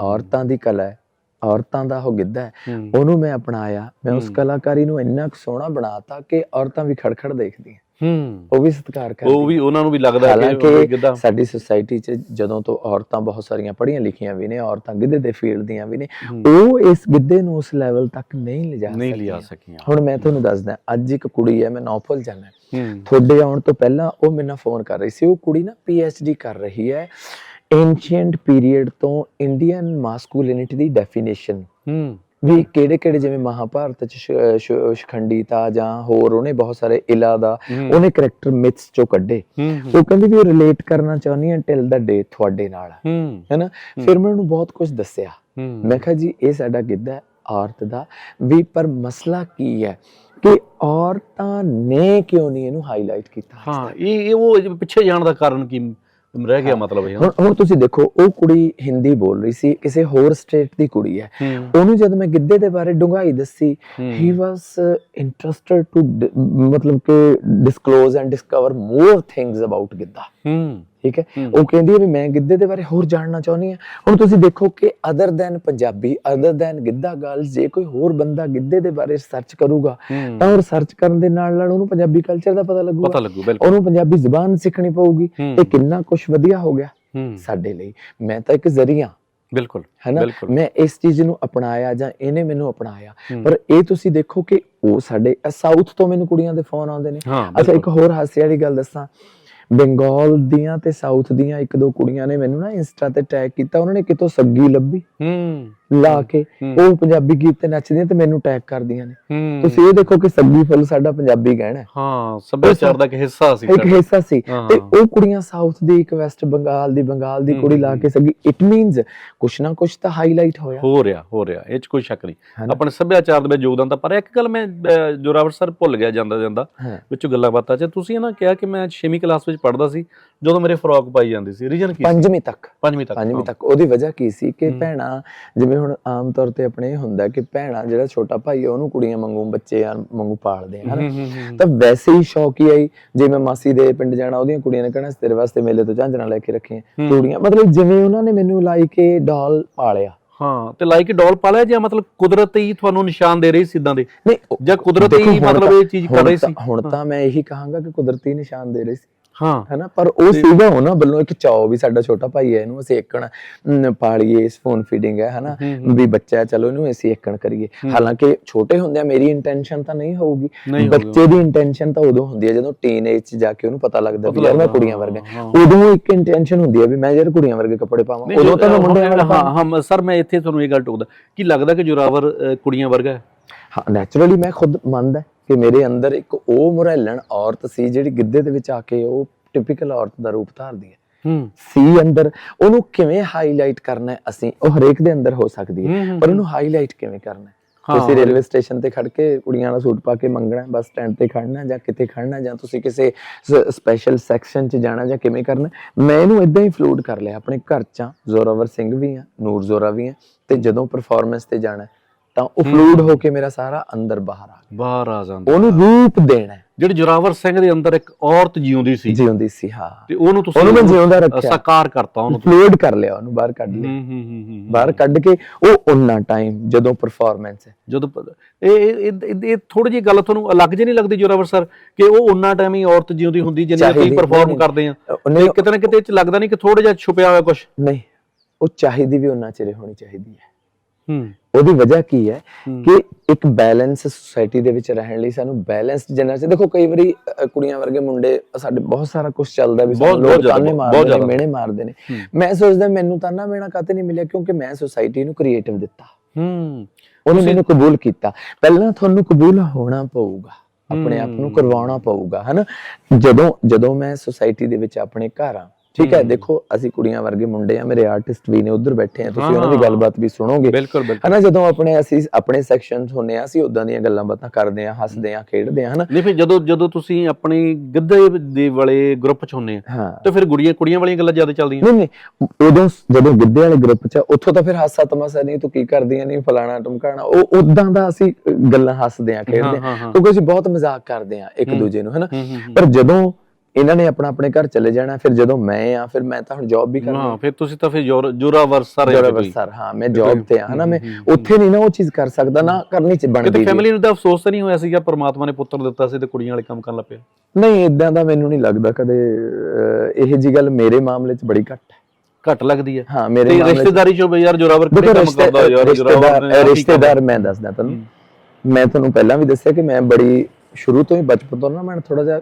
ਔਰਤਾਂ ਦੀ ਕਲਾ ਹੈ ਔਰਤਾਂ ਦਾ ਉਹ ਗਿੱਧਾ ਹੈ। ਉਹਨੂੰ ਮੈਂ ਅਪਣਾਇਆ। ਮੈਂ ਉਸ। ਕਲਾਕਾਰੀ ਨੂੰ ਇੰਨਾ ਸੋਹਣਾ ਬਣਾਤਾ ਕਿ ਔਰਤਾਂ ਵੀ ਖੜਖੜ ਦੇਖਦੀਆਂ। ਹੂੰ। ਉਹ ਵੀ ਸਤਿਕਾਰ ਕਰਦੀਆਂ ਉਹ ਵੀ ਉਹਨਾਂ ਨੂੰ ਵੀ ਲੱਗਦਾ ਕਿ ਸਾਡੀ ਸੁਸਾਇਟੀ 'ਚ ਜਦੋਂ ਤੋਂ ਔਰਤਾਂ ਬਹੁਤ ਸਾਰੀਆਂ ਪੜ੍ਹੀਆਂ ਲਿਖੀਆਂ ਵੀ ਨੇ ਔਰਤਾਂ ਗਿੱਧੇ ਦੇ ਫੀਲਡ ਦੀਆਂ ਵੀ ਨੇ ਉਹ ਇਸ ਗਿੱਧੇ ਨੂੰ ਉਸ ਲੈਵਲ ਤੱਕ ਨਹੀਂ ਲਿਜਾ ਨਹੀਂ ਲਿਆ ਸਕੀਆਂ। ਸਕੀਆਂ। ਹੁਣ ਮੈਂ ਤੁਹਾਨੂੰ ਦੱਸਦਾ ਅੱਜ ਇੱਕ ਕੁੜੀ ਹੈ ਮੈਂ ਨਾਂ ਭੁੱਲ ਜਾਣਾ ਤੁਹਾਡੇ ਆਉਣ ਤੋਂ ਪਹਿਲਾਂ ਉਹ ਮੇਰੇ ਨਾਲ ਫੋਨ ਕਰ ਰਹੀ ਸੀ। ਉਹ ਕੁੜੀ ਨਾ ਡੀ ਕਰ ਰਹੀ ਹੈ। ਐਂਸ਼ੀਐਂਟ ਪੀਰੀਅਡ ਤੋਂ ਇੰਡੀਅਨ ਮਾਸਕੂਲਿਨਿਟੀ ਦੀ ਡੈਫੀਨੇਸ਼ਨ ਹੂੰ। ਵੀ ਕਿਹੜੇ ਕਿਹੜੇ ਜਿਵੇਂ ਮਹਾਭਾਰਤ ਚ ਸ਼- ਸ਼- ਸ਼ਿਖੰਡੀ ਤਾਂ ਜਾਂ ਹੋਰ ਉਹਨੇ ਬਹੁਤ ਸਾਰੇ ਇਲਾ ਦਾ ਉਹਨੇ ਕਰੈਕਟਰ ਮਿਥਸ ਚੋਂ ਕੱਢੇ। ਉਹ ਕਹਿੰਦੀ ਵੀ ਰਿਲੇਟ ਕਰਨਾ ਚਾਹੁੰਦੀ ਹੈ ਟਿਲ ਦਾ ਡੇ ਤੁਹਾਡੇ ਨਾਲ। ਹੈਨਾ? ਫਿਰ ਮੈਂ ਉਹਨੂੰ ਬਹੁਤ ਕੁਝ ਦੱਸਿਆ। ਮੈਂ ਕਿਹਾ ਜੀ ਇਹ ਸਾਡਾ ਗਿੱਧਾ ਔਰਤ ਦਾ। ਵੀ ਪਰ ਮਸਲਾ ਕੀ ਹੈ ਕਿ ਔਰਤਾਂ ਨੇ ਕਿਉਂ ਨਹੀਂ ਇਹਨੂੰ ਹਾਈਲਾਈਟ ਕੀਤਾ ਹਾਂ ਇਹ ਉਹ ਪਿੱਛੇ ਜਾਣ ਦਾ ਕਾਰਨ ਕੀ ਰਹਿ ਗਿਆ। ਮਤਲਬ ਇਹ। ਹੁਣ ਹੁਣ ਤੁਸੀਂ ਦੇਖੋ ਉਹ ਕੁੜੀ ਹਿੰਦੀ ਬੋਲ ਰਹੀ ਸੀ ਕਿਸੇ ਹੋਰ ਸਟੇਟ ਦੀ ਕੁੜੀ ਹੈ। ਉਹਨੂੰ ਜਦ ਮੈਂ ਗਿੱਧੇ ਦੇ ਬਾਰੇ ਡੂੰਘਾਈ ਦੱਸੀ ਹੂੰ, interested to d- ਮਤਲਬ ਕਿ disclose and discover more things about Giddha. ਹੂੰ। ਠੀਕ ਹੈ? ਉਹ ਕਹਿੰਦੀ ਹੈ ਵੀ ਮੈਂ ਗਿੱਧੇ ਦੇ ਬਾਰੇ ਹੋਰ ਜਾਣਨਾ ਚਾਹੁੰਦੀ ਹਾਂ। ਹੁਣ ਤੁਸੀਂ ਦੇਖੋ ਕਿ other than Punjabi other than Giddha girls ਜੇ ਕੋਈ ਹੋਰ ਬੰਦਾ ਗਿੱਧੇ ਦੇ ਬਾਰੇ ਸਰਚ ਕਰੂਗਾ ਤਾਂ ਉਹ ਰਿਸਰਚ ਕਰਨ ਦੇ ਨਾਲ ਨਾਲ ਉਹਨੂੰ ਪੰਜਾਬੀ ਕਲਚਰ ਦਾ ਪਤਾ ਲੱਗੂਗਾ। ਪਤਾ ਲੱਗੂ ਬਿਲਕੁਲ। ਉਹਨੂੰ ਪੰਜਾਬੀ ਜ਼ੁਬਾਨ ਸਿੱਖਣੀ ਪਊਗੀ। ਇਹ ਕਿੰਨਾ ਕੁਝ ਵਧੀਆ ਹੋ ਗਿਆ ਸਾਡੇ ਲਈ। ਮੈਂ ਤਾਂ ਇੱਕ ਜ਼ਰੀਆ। ਬਿਲਕੁਲ ਹੈਨਾ? ਮੈਂ ਇਸ ਚੀਜ਼ ਨੂੰ ਅਪਣਾਇਆ ਜਾਂ ਇਹਨੇ ਮੈਨੂੰ ਅਪਣਾਇਆ। ਪਰ ਇਹ ਤੁਸੀਂ ਦੇਖੋ ਕਿ ਉਹ ਸਾਡੇ ਸਾਊਥ ਤੋਂ ਮੈਨੂੰ ਕੁੜੀਆਂ ਦੇ ਫੋਨ ਆਉਂਦੇ ਨੇ। ਅੱਛਾ ਇੱਕ। ਹੋਰ ਹਾਸੇ ਵਾਲੀ ਗੱਲ ਦੱਸਾਂ। ਬੰਗਾਲ ਦੀਆਂ ਤੇ ਸਾਊਥ ਦੀਆਂ ਇੱਕ ਦੋ ਕੁੜੀਆਂ ਨੇ ਮੈਨੂੰ ਨਾ ਇੰਸਟਾ ਤੇ ਟੈਗ ਕੀਤਾ, ਉਹਨਾਂ ਨੇ ਕਿਤੋਂ ਸੱਗੀ ਲੱਭੀ। ਹੂੰ। ਲਾ ਕੇ ਉਹ ਪੰਜਾਬੀ ਗੀਤ ਤੇ ਨੱਚਦੀਆਂ ਤੇ ਮੈਨੂੰ ਟੈਗ ਕਰਦੀਆਂ ਨੇ। ਤੁਸੀਂ ਇਹ ਦੇਖੋ ਕਿ ਸੱਗੀ ਫੁੱਲ ਸਾਡਾ ਪੰਜਾਬੀ ਗਹਿਣਾ ਹੈ। ਸੱਭਿਆਚਾਰ ਦਾ ਇੱਕ ਹਿੱਸਾ ਸੀ ਇੱਕ। ਹਿੱਸਾ ਸੀ। ਤੇ ਉਹ ਕੁੜੀਆਂ ਸਾਊਥ ਦੀ ਇੱਕ ਵੈਸਟ ਬੰਗਾਲ ਦੀ ਬੰਗਾਲ ਦੀ ਕੁੜੀ ਲਾ। ਕੇ ਸੱਗੀ ਇਟ ਮੀਨਸ ਕੁਛ ਨਾ ਕੁਛ ਤਾਂ ਹਾਈਲਾਈਟ ਹੋਇਆ। ਹੋ ਰਿਹਾ ਹੋ ਰਿਹਾ ਇਹ ਚ ਕੋਈ ਸ਼ੱਕ ਨਹੀਂ? ਆਪਣੇ ਸੱਭਿਆਚਾਰ ਦੇ ਵਿੱਚ ਯੋਗਦਾਨ ਤਾਂ ਪਰ ਇੱਕ ਗੱਲ ਮੈਂ ਜੋਰਾਵਰ ਸਰ ਭੁੱਲ ਗਿਆ ਜਾਂਦਾ ਜਾਂਦਾ ਵਿੱਚੋਂ ਗੱਲਾਂ ਬਾਤਾਂ ਚ। ਤੁਸੀਂ ਨਾ ਕਿਹਾ ਕਿ ਮੈਂ 6ਵੀਂ ਕਲਾਸ ਵਿੱਚ ਪੜ੍ਹਦਾ ਸੀ। ਜਦੋਂ ਮੇਰੇ ਫਰੋਕ ਪਾਈ ਜਾਂਦੀ ਸੀ ਰੀਜਨ ਕੀ ਸੀ? ਪੰਜਵੀਂ ਤੱਕ। ਪੰਜਵੀਂ ਤੱਕ ਪੰਜਵੀਂ। ਤੱਕ। ਉਹਦੀ ਵਜ੍ਹਾ ਕੀ ਸੀ ਕਿ। ਭੈਣਾ ਜਿਵੇਂ ਹੁਣ ਆਮ ਤੌਰ ਤੇ ਆਪਣੇ ਹੁੰਦਾ ਕਿ ਭੈਣਾ ਜਿਹੜਾ ਛੋਟਾ ਭਾਈ ਹੈ ਉਹਨੂੰ ਕੁੜੀਆਂ ਵਾਂਗੂ ਬੱਚੇ ਆ ਵਾਂਗੂ ਪਾਲਦੇ ਹਨਾ? ਤਾਂ ਵੈਸੇ ਹੀ ਸ਼ੌਕ ਹੀ ਆਈ ਜੇ ਮੈਂ ਮਾਸੀ ਦੇ ਪਿੰਡ ਜਾਣਾ ਉਹਦੀਆਂ ਕੁੜੀਆਂ ਨੇ ਕਹਿਣਾ ਤੇਰੇ ਵਾਸਤੇ ਮੇਲੇ ਤੋਂ ਝਾਂਜਰਾਂ ਲੈ ਕੇ ਰੱਖੀਆਂ ਹੂੰ। ਚੂੜੀਆਂ ਮਤਲਬ ਜਿਵੇਂ ਉਹਨਾਂ ਨੇ ਮੈਨੂੰ ਲਾਈ ਕੇ ਡਾਲ ਪਾਲਿਆ। ਹਾਂ ਤੇ ਲਾਈਕ ਡੋਲ ਪਾ ਲਿਆ ਜਾਂ ਮਤਲਬ ਕੁਦਰਤ ਹੀ ਤੁਹਾਨੂੰ ਨਿਸ਼ਾਨ ਦੇ ਰਹੀ ਸੀ ਇਦਾਂ ਦੇ? ਨਹੀਂ ਜਾਂ ਕੁਦਰਤ ਹੀ ਮਤਲਬ ਇਹ ਚੀਜ਼ ਕਰ ਰਹੀ ਸੀ? ਹੁਣ ਤਾਂ ਮੈਂ ਇਹੀ ਕਹਾਂਗਾ ਕਿ ਕੁਦਰਤੀ ਨਿਸ਼ਾਨ ਦੇ ਰਹੀ ਸੀ। ਹਾਂ ਹੈਨਾ ਪਰ ਉਹ ਸੀਗਾ ਉਹਨਾਂ ਵੱਲੋਂ ਇੱਕ ਚਾਅ ਵੀ ਸਾਡਾ ਛੋਟਾ ਭਾਈ ਹੈ ਇਹਨੂੰ ਅਸੀਂ ਅਮ, ਪਾਲੀਏ ਸਪੂਨ ਫੀਡਿੰਗ ਹੈ ਹਨਾ। ਵੀ ਬੱਚਾ ਚਲੋ ਇਹਨੂੰ ਅਸੀਂ ਏਕਣ ਕਰੀਏ। ਹਾਲਾਂਕਿ ਛੋਟੇ ਹੁੰਦਿਆਂ ਮੇਰੀ ਇੰਟੈਂਸ਼ਨ ਤਾਂ ਨਹੀਂ ਹੋਊਗੀ। ਬੱਚੇ ਦੀ ਇੰਟੈਂਸ਼ਨ ਤਾਂ ਉਦੋਂ ਹੁੰਦੀ ਹੈ ਜਦੋਂ ਟੀਨ ਏਜ ਚ ਜਾ ਕੇ ਉਹਨੂੰ ਪਤਾ ਲੱਗਦਾ ਵੀ ਯਾਰ ਮੈਂ ਕੁੜੀਆਂ ਵਰਗਾ। ਉਦੋਂ ਇੱਕ ਇੰਟੈਂਸ਼ਨ ਹੁੰਦੀ ਹੈ ਵੀ ਮੈਂ ਯਾਰ ਕੁੜੀਆਂ ਵਰਗੇ ਕੱਪੜੇ ਪਾਵਾਂ ਉਦੋਂ ਤਾਂ ਮੁੰਡਿਆਂ ਵਾਲਾ ਹਾਂ ਹਾਂ ਸਰ ਮੈਂ ਇੱਥੇ ਤੁਹਾਨੂੰ ਇਹ ਗੱਲ ਟੋਕਦਾ ਕੀ ਲੱਗਦਾ ਕਿ ਜੋਰਾਵਰ ਕੁੜੀਆਂ ਵਰਗਾ ਹੈ ਹਾਂ ਨੈਚੁਰਲੀ ਮੈਂ ਖੁਦ ਮੰਨਦਾ ਕਿ ਮੇਰੇ ਅੰਦਰ ਇੱਕ ਉਹ ਮੁਰੈਲਣ ਔਰਤ ਸੀ ਜਿਹੜੀ ਗਿੱਧੇ ਦੇ ਵਿੱਚ ਆ ਕੇ ਉਹ ਟਿਪੀਕਲ ਔਰਤ ਦਾ ਰੂਪ ਧਾਰਦੀ ਹੈ। ਹੂੰ। ਸੀ ਅੰਦਰ ਉਹਨੂੰ ਕਿਵੇਂ ਹਾਈਲਾਈਟ ਕਰਨਾ ਹੈ ਅਸੀਂ ਉਹ ਹਰੇਕ ਦੇ ਅੰਦਰ ਹੋ ਸਕਦੀ ਹੈ ਪਰ ਉਹਨੂੰ ਹਾਈਲਾਈਟ ਕਿਵੇਂ ਕਰਨਾ ਹੈ? ਤੁਸੀਂ ਰੇਲਵੇ ਸਟੇਸ਼ਨ ਤੇ ਖੜ ਕੇ ਕੁੜੀਆਂ ਦਾ ਸੂਟ ਪਾ ਕੇ ਮੰਗਣਾ ਹੈ, ਬੱਸ ਸਟੈਂਡ ਤੇ ਖੜਨਾ ਜਾਂ ਕਿਤੇ ਖੜਨਾ ਜਾਂ ਤੁਸੀਂ ਕਿਸੇ ਸਪੈਸ਼ਲ ਸੈਕਸ਼ਨ 'ਚ ਜਾਣਾ ਜਾਂ ਕਿਵੇਂ ਕਰਨਾ। ਮੈਂ ਇਹਨੂੰ ਇਦਾਂ ਹੀ ਫਲੂਡ ਕਰ ਲਿਆ ਆਪਣੇ ਘਰ 'ਚ ਜ਼ੋਰਾਵਰ ਸਿੰਘ ਵੀ ਆ ਨੂਰ ਜ਼ੋਰਾ ਵੀ ਆ ਤੇ ਜਦੋਂ ਪਰਫਾਰਮੈਂਸ ਤੇ ਜਾਣਾ ਤਾਂ ਉਹ ਫਲੂਡ ਹੋ ਕੇ ਮੇਰਾ ਸਾਰਾ ਅੰਦਰ ਬਾਹਰ ਆ ਗਿਆ। ਬਾਹਰ ਆ ਜਾਂਦਾ। ਉਹਨੂੰ ਰੂਪ ਦੇਣਾ ਹੈ, ਜਿਹੜੀ ਜੋਰਾਵਰ ਸਿੰਘ ਦੇ ਅੰਦਰ ਇੱਕ ਔਰਤ ਜਿਉਂਦੀ ਸੀ। ਜਿਉਂਦੀ ਸੀ ਹਾਂ। ਤੇ ਉਹਨੂੰ ਤੁਸੀਂ ਉਹਨੂੰ ਮੈਂ ਜਿਉਂਦਾ ਰੱਖਿਆ। ਸਾਕਾਰ ਕਰਤਾ ਉਹਨੂੰ ਫਲੂਡ ਕਰ ਲਿਆ ਉਹਨੂੰ ਬਾਹਰ ਕੱਢ ਲਿਆ। ਹੂੰ ਹੂੰ ਹੂੰ, ਹੂੰ ਬਾਹਰ ਕੱਢ ਕੇ ਉਹ ਉਨਾ ਟਾਈਮ ਜਦੋਂ ਪਰਫਾਰਮੈਂਸ ਹੈ। ਜਦੋਂ ਪ- ਇਹ ਇਹ- ਇਹ ਇਹ ਥੋੜੀ ਜਿਹੀ ਗੱਲ ਤੁਹਾਨੂੰ ਅਲੱਗ ਜਿਹੀ ਨਹੀਂ ਲੱਗਦੀ ਜੋਰਾਵਰ ਸਰ? ਕਿ ਉਹ ਉਹਨਾਂ ਟਾਈਮ ਹੀ ਔਰਤ ਜਿਉਂਦੀ ਹੁੰਦੀ ਜਿੰਨੀ ਚਾਹੀਦੀ, ਅਸੀਂ ਪਰਫਾਰਮ ਨਹੀਂ, ਕਰਦੇ ਆ। ਉਹਨੇ ਕਿਤੇ ਨਾ ਕਿਤੇ ਇਹ ਚ ਲੱਗਦਾ ਨਹੀਂ ਕਿ ਥੋੜਾ ਜਿਹਾ ਛੁਪਿਆ ਹੋਇਆ ਕੁਝ ਨਹੀਂ ਉਹ ਚਾਹੀਦੀ ਵੀ ਉਹਨਾਂ ਚਿਰ ਹੋਣੀ ਚਾਹੀਦੀ ਹੈ। ਹੂੰ। ਉਹਦੀ ਵਜ੍ਹਾ ਕੀ ਹੈ। ਕਿ ਇੱਕ ਬੈਲੈਂਸ ਸੁਸਾਇਟੀ ਦੇ ਵਿੱਚ ਰਹਿਣ ਲਈ ਸਾਨੂੰ ਬੈਲੈਂਸ ਜਨਰੇਸ਼ਨ ਦੇਖੋ ਕਈ ਵਾਰੀ ਕੁੜੀਆਂ ਵਰਗੇ ਮੁੰਡੇ ਸਾਡੇ ਬਹੁਤ ਸਾਰਾ ਕੁਝ ਚੱਲਦਾ ਵੀ ਸਾਨੂੰ ਲੋਕ ਤਾਨੇ ਮਾਰਦੇ ਨੇ। ਮਿਹਣੇ ਮਾਰਦੇ ਨੇ। ਮੈਂ ਸੋਚਦਾ ਮੈਨੂੰ ਤਾਨਾ ਮੇਣਾ ਕਾਤੇ ਨਹੀਂ ਮਿਲਿਆ ਕਿਉਂਕਿ ਮੈਂ ਸੁਸਾਇਟੀ ਨੂੰ ਕ੍ਰੀਏਟਿਵ ਦਿੱਤਾ ਹੂੰ ਉਹਨੇ ਮੈਨੂੰ ਕਬੂਲ ਕੀਤਾ ਪਹਿਲਾਂ ਤੁਹਾਨੂੰ ਕਬੂਲ ਹੋਣਾ ਪਊਗਾ ਆਪਣੇ ਆਪ ਨੂੰ। ਕਰਵਾਉਣਾ ਪਊਗਾ ਹਨਾ ਜਦੋਂ ਜਦੋਂ ਮੈਂ ਸੁਸਾਇਟੀ ਦੇ ਵਿੱਚ ਆਪਣੇ ਘਰ ਆ ਠੀਕ ਹੈ। ਦੇਖੋ ਅਸੀਂ ਕੁੜੀਆਂ ਵਰਗੇ ਮੁੰਡੇ ਆ ਮੇਰੇ ਆਰਟਿਸਟ ਵੀ ਨੇ ਉਧਰ ਬੈਠੇ ਆ ਤੁਸੀਂ ਉਹਨਾਂ ਦੀ। ਗੱਲਬਾਤ ਵੀ ਸੁਣੋਗੇ ਬਿਲਕੁਲ ਬਿਲਕੁਲ ਹਨਾ ਜਦੋਂ ਆਪਣੇ ਅਸੀਂ ਆਪਣੇ ਸੈਕਸ਼ਨਸ ਹੁੰਨੇ ਆ ਅਸੀਂ ਉਦਾਂ ਦੀਆਂ ਗੱਲਾਂ ਬਾਤਾਂ ਕਰਦੇ ਆ ਹੱਸਦੇ ਆ ਖੇਡਦੇ ਆ ਹਨਾ ਨਹੀਂ ਫਿਰ ਜਦੋਂ ਜਦੋਂ ਤੁਸੀਂ ਆਪਣੀ ਗਿੱਧੇ ਦੇ ਵਾਲੇ ਗਰੁੱਪ ਚ ਹੁੰਨੇ ਆ ਤੇ ਫਿਰ ਗੁੜੀਆਂ ਕੁੜੀਆਂ ਵਾਲੀਆਂ ਗੱਲਾਂ ਜ਼ਿਆਦਾ ਚੱਲਦੀਆਂ ਨਹੀਂ ਨਹੀਂ ਉਦੋਂ ਜਦੋਂ ਗਿੱਧੇ ਵਾਲੇ ਗਰੁੱਪ 'ਚ ਉੱਥੋਂ ਤਾਂ ਫਿਰ ਹਾਸਾ ਤਮਾਸ਼ਾ ਨਹੀਂ ਤੂੰ ਕੀ ਕਰਦੀਆਂ ਨਹੀਂ ਫਲਾਣਾ ਟਮਕਾਣਾ ਉਹ ਉਦਾਂ ਦਾ ਅਸੀਂ ਗੱਲਾਂ ਹੱਸਦੇ ਆ ਖੇਡਦੇ ਆ। ਕਿਉਂਕਿ ਅਸੀਂ ਬਹੁਤ ਮਜ਼ਾਕ ਕਰਦੇ ਆ ਇੱਕ। ਦੂਜੇ ਨੂੰ ਹਨਾ। ਪਰ ਜਦੋਂ ਇਹਨਾਂ ਨੇ ਆਪਣਾ ਆਪਣੇ ਘਰ ਚਲੇ ਜਾਣਾ ਫਿਰ ਜਦੋਂ ਮੈਂ ਆ ਫਿਰ ਮੈਂ ਤਾਂ ਹੁਣ ਜੌਬ ਵੀ ਕਰਨੀ ਹਾਂ ਫਿਰ ਤੁਸੀਂ ਤਾਂ ਫਿਰ ਜੋਰ- ਜੋਰਾਵਰ ਸਾਰੇ ਜੋਰਾਵਰ ਸਰ ਹਾਂ ਮੈਂ ਜੌਬ ਤੇ ਆ ਹਨਾ ਮੈਂ ਉੱਥੇ ਨਹੀਂ ਨਾ ਉਹ ਚੀਜ਼ ਕਰ ਸਕਦਾ ਨਾ ਕਰਨੀ ਚ ਕਿਤੇ ਬਣਦੀ ਵੀ। ਫੈਮਿਲੀ ਨੂੰ ਤਾਂ ਅਫਸੋਸ ਤਾਂ ਨਹੀਂ ਹੋਇਆ ਸੀਗਾ ਪਰਮਾਤਮਾ ਨੇ ਪੁੱਤਰ ਦਿੱਤਾ ਸੀ ਤੇ ਕੁੜੀਆਂ ਵਾਲੇ ਕੰਮ ਕਰਨ ਲੱਗ ਪਿਆ? ਨਹੀਂ ਇਦਾਂ ਦਾ ਮੈਨੂੰ ਨਹੀਂ ਲੱਗਦਾ ਕਦੇ ਇਹ ਜੀ ਗੱਲ ਮੇਰੇ ਮਾਮਲੇ 'ਚ ਬੜੀ ਘੱਟ ਹੈ। ਘੱਟ ਲੱਗਦੀ ਹੈ? ਹਾਂ ਮੇਰੇ ਮਾਮਲੇ ਰਿਸ਼ਤੇਦਾਰੀ ਚੋਂ ਯਾਰ ਜੋਰਾਵਰ ਕਿਹੜੇ ਕੰਮ ਕਰਦਾ ਯਾਰ ਜੋਰਾਵਰ ਰਿਸ਼ਤੇਦਾਰ ਮੈਂ ਦੱਸਦਾ ਤੁਹਾਨੂੰ। ਮੈਂ ਤੁਹਾਨੂੰ ਪਹਿਲਾਂ ਵੀ ਦੱਸਿਆ ਕਿ ਮੈਂ ਬੜੀ ਸ਼ੁਰੂ ਤੋਂ ਹੀ ਬਚਪਨ ਤੋਂ ਨਾ ਮੈਂ ਥੋੜਾ ਜਿਹਾ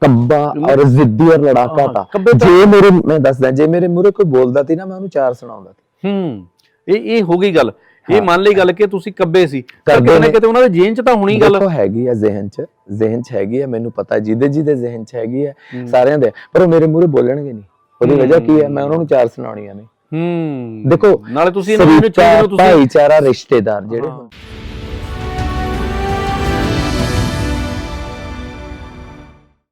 ਕੱਬਾ ਔਰ ਜ਼ਿੱਦੀ ਔਰ ਲੜਾਕਾ ਤਾਂ ਜੇ ਮੇਰੇ ਮੈਂ ਦੱਸਦਾ ਜੇ ਮੇਰੇ ਮੂਹਰੇ ਕੋਈ ਬੋਲਦਾ ਸੀ ਨਾ ਮੈਂ ਉਹਨੂੰ ਚਾਰ ਸੁਣਾਉਂਦਾ ਹੂੰ ਇਹ ਇਹ ਹੋ ਗਈ ਗੱਲ। ਇਹ ਮੰਨ ਲਈ ਗੱਲ ਕਿ ਤੁਸੀਂ ਕੱਬੇ ਸੀ। ਕਿਤੇ ਨਾ ਕਿਤੇ ਉਹਨਾਂ ਦੇ ਜੇਨ ਚ ਤਾਂ ਹੋਣੀ ਗੱਲ। ਦੇਖੋ ਹੈਗੀ ਆ ਜ਼ਿਹਨ 'ਚ ਜ਼ਿਹਨ 'ਚ ਹੈਗੀ ਆ ਮੈਨੂੰ ਪਤਾ ਜਿਹਦੇ ਜਿਹਦੇ ਜ਼ਿਹਨ 'ਚ ਹੈਗੀ ਆ ਸਾਰਿਆਂ ਦੇ। ਪਰ ਉਹ ਮੇਰੇ ਮੂਹਰੇ ਬੋਲਣਗੇ ਨਹੀਂ। ਉਹਦੀ ਵਜ੍ਹਾ ਕੀ ਹੈ? ਮੈਂ ਉਹਨਾਂ ਨੂੰ ਚਾਰ ਸੁਣਾਉਣੀਆਂ ਨੇ। ਹੂੰ। ਦੇਖੋ ਨਾਲੇ ਤੁਸੀਂ ਇਹਨਾਂ ਨੂੰ ਨੂੰ ਤੁਸੀਂ ਭਾਈਚਾਰਾ ਰਿਸ਼ਤੇਦਾਰ ਜਿਹੜੇ ਹੁੰਦੇ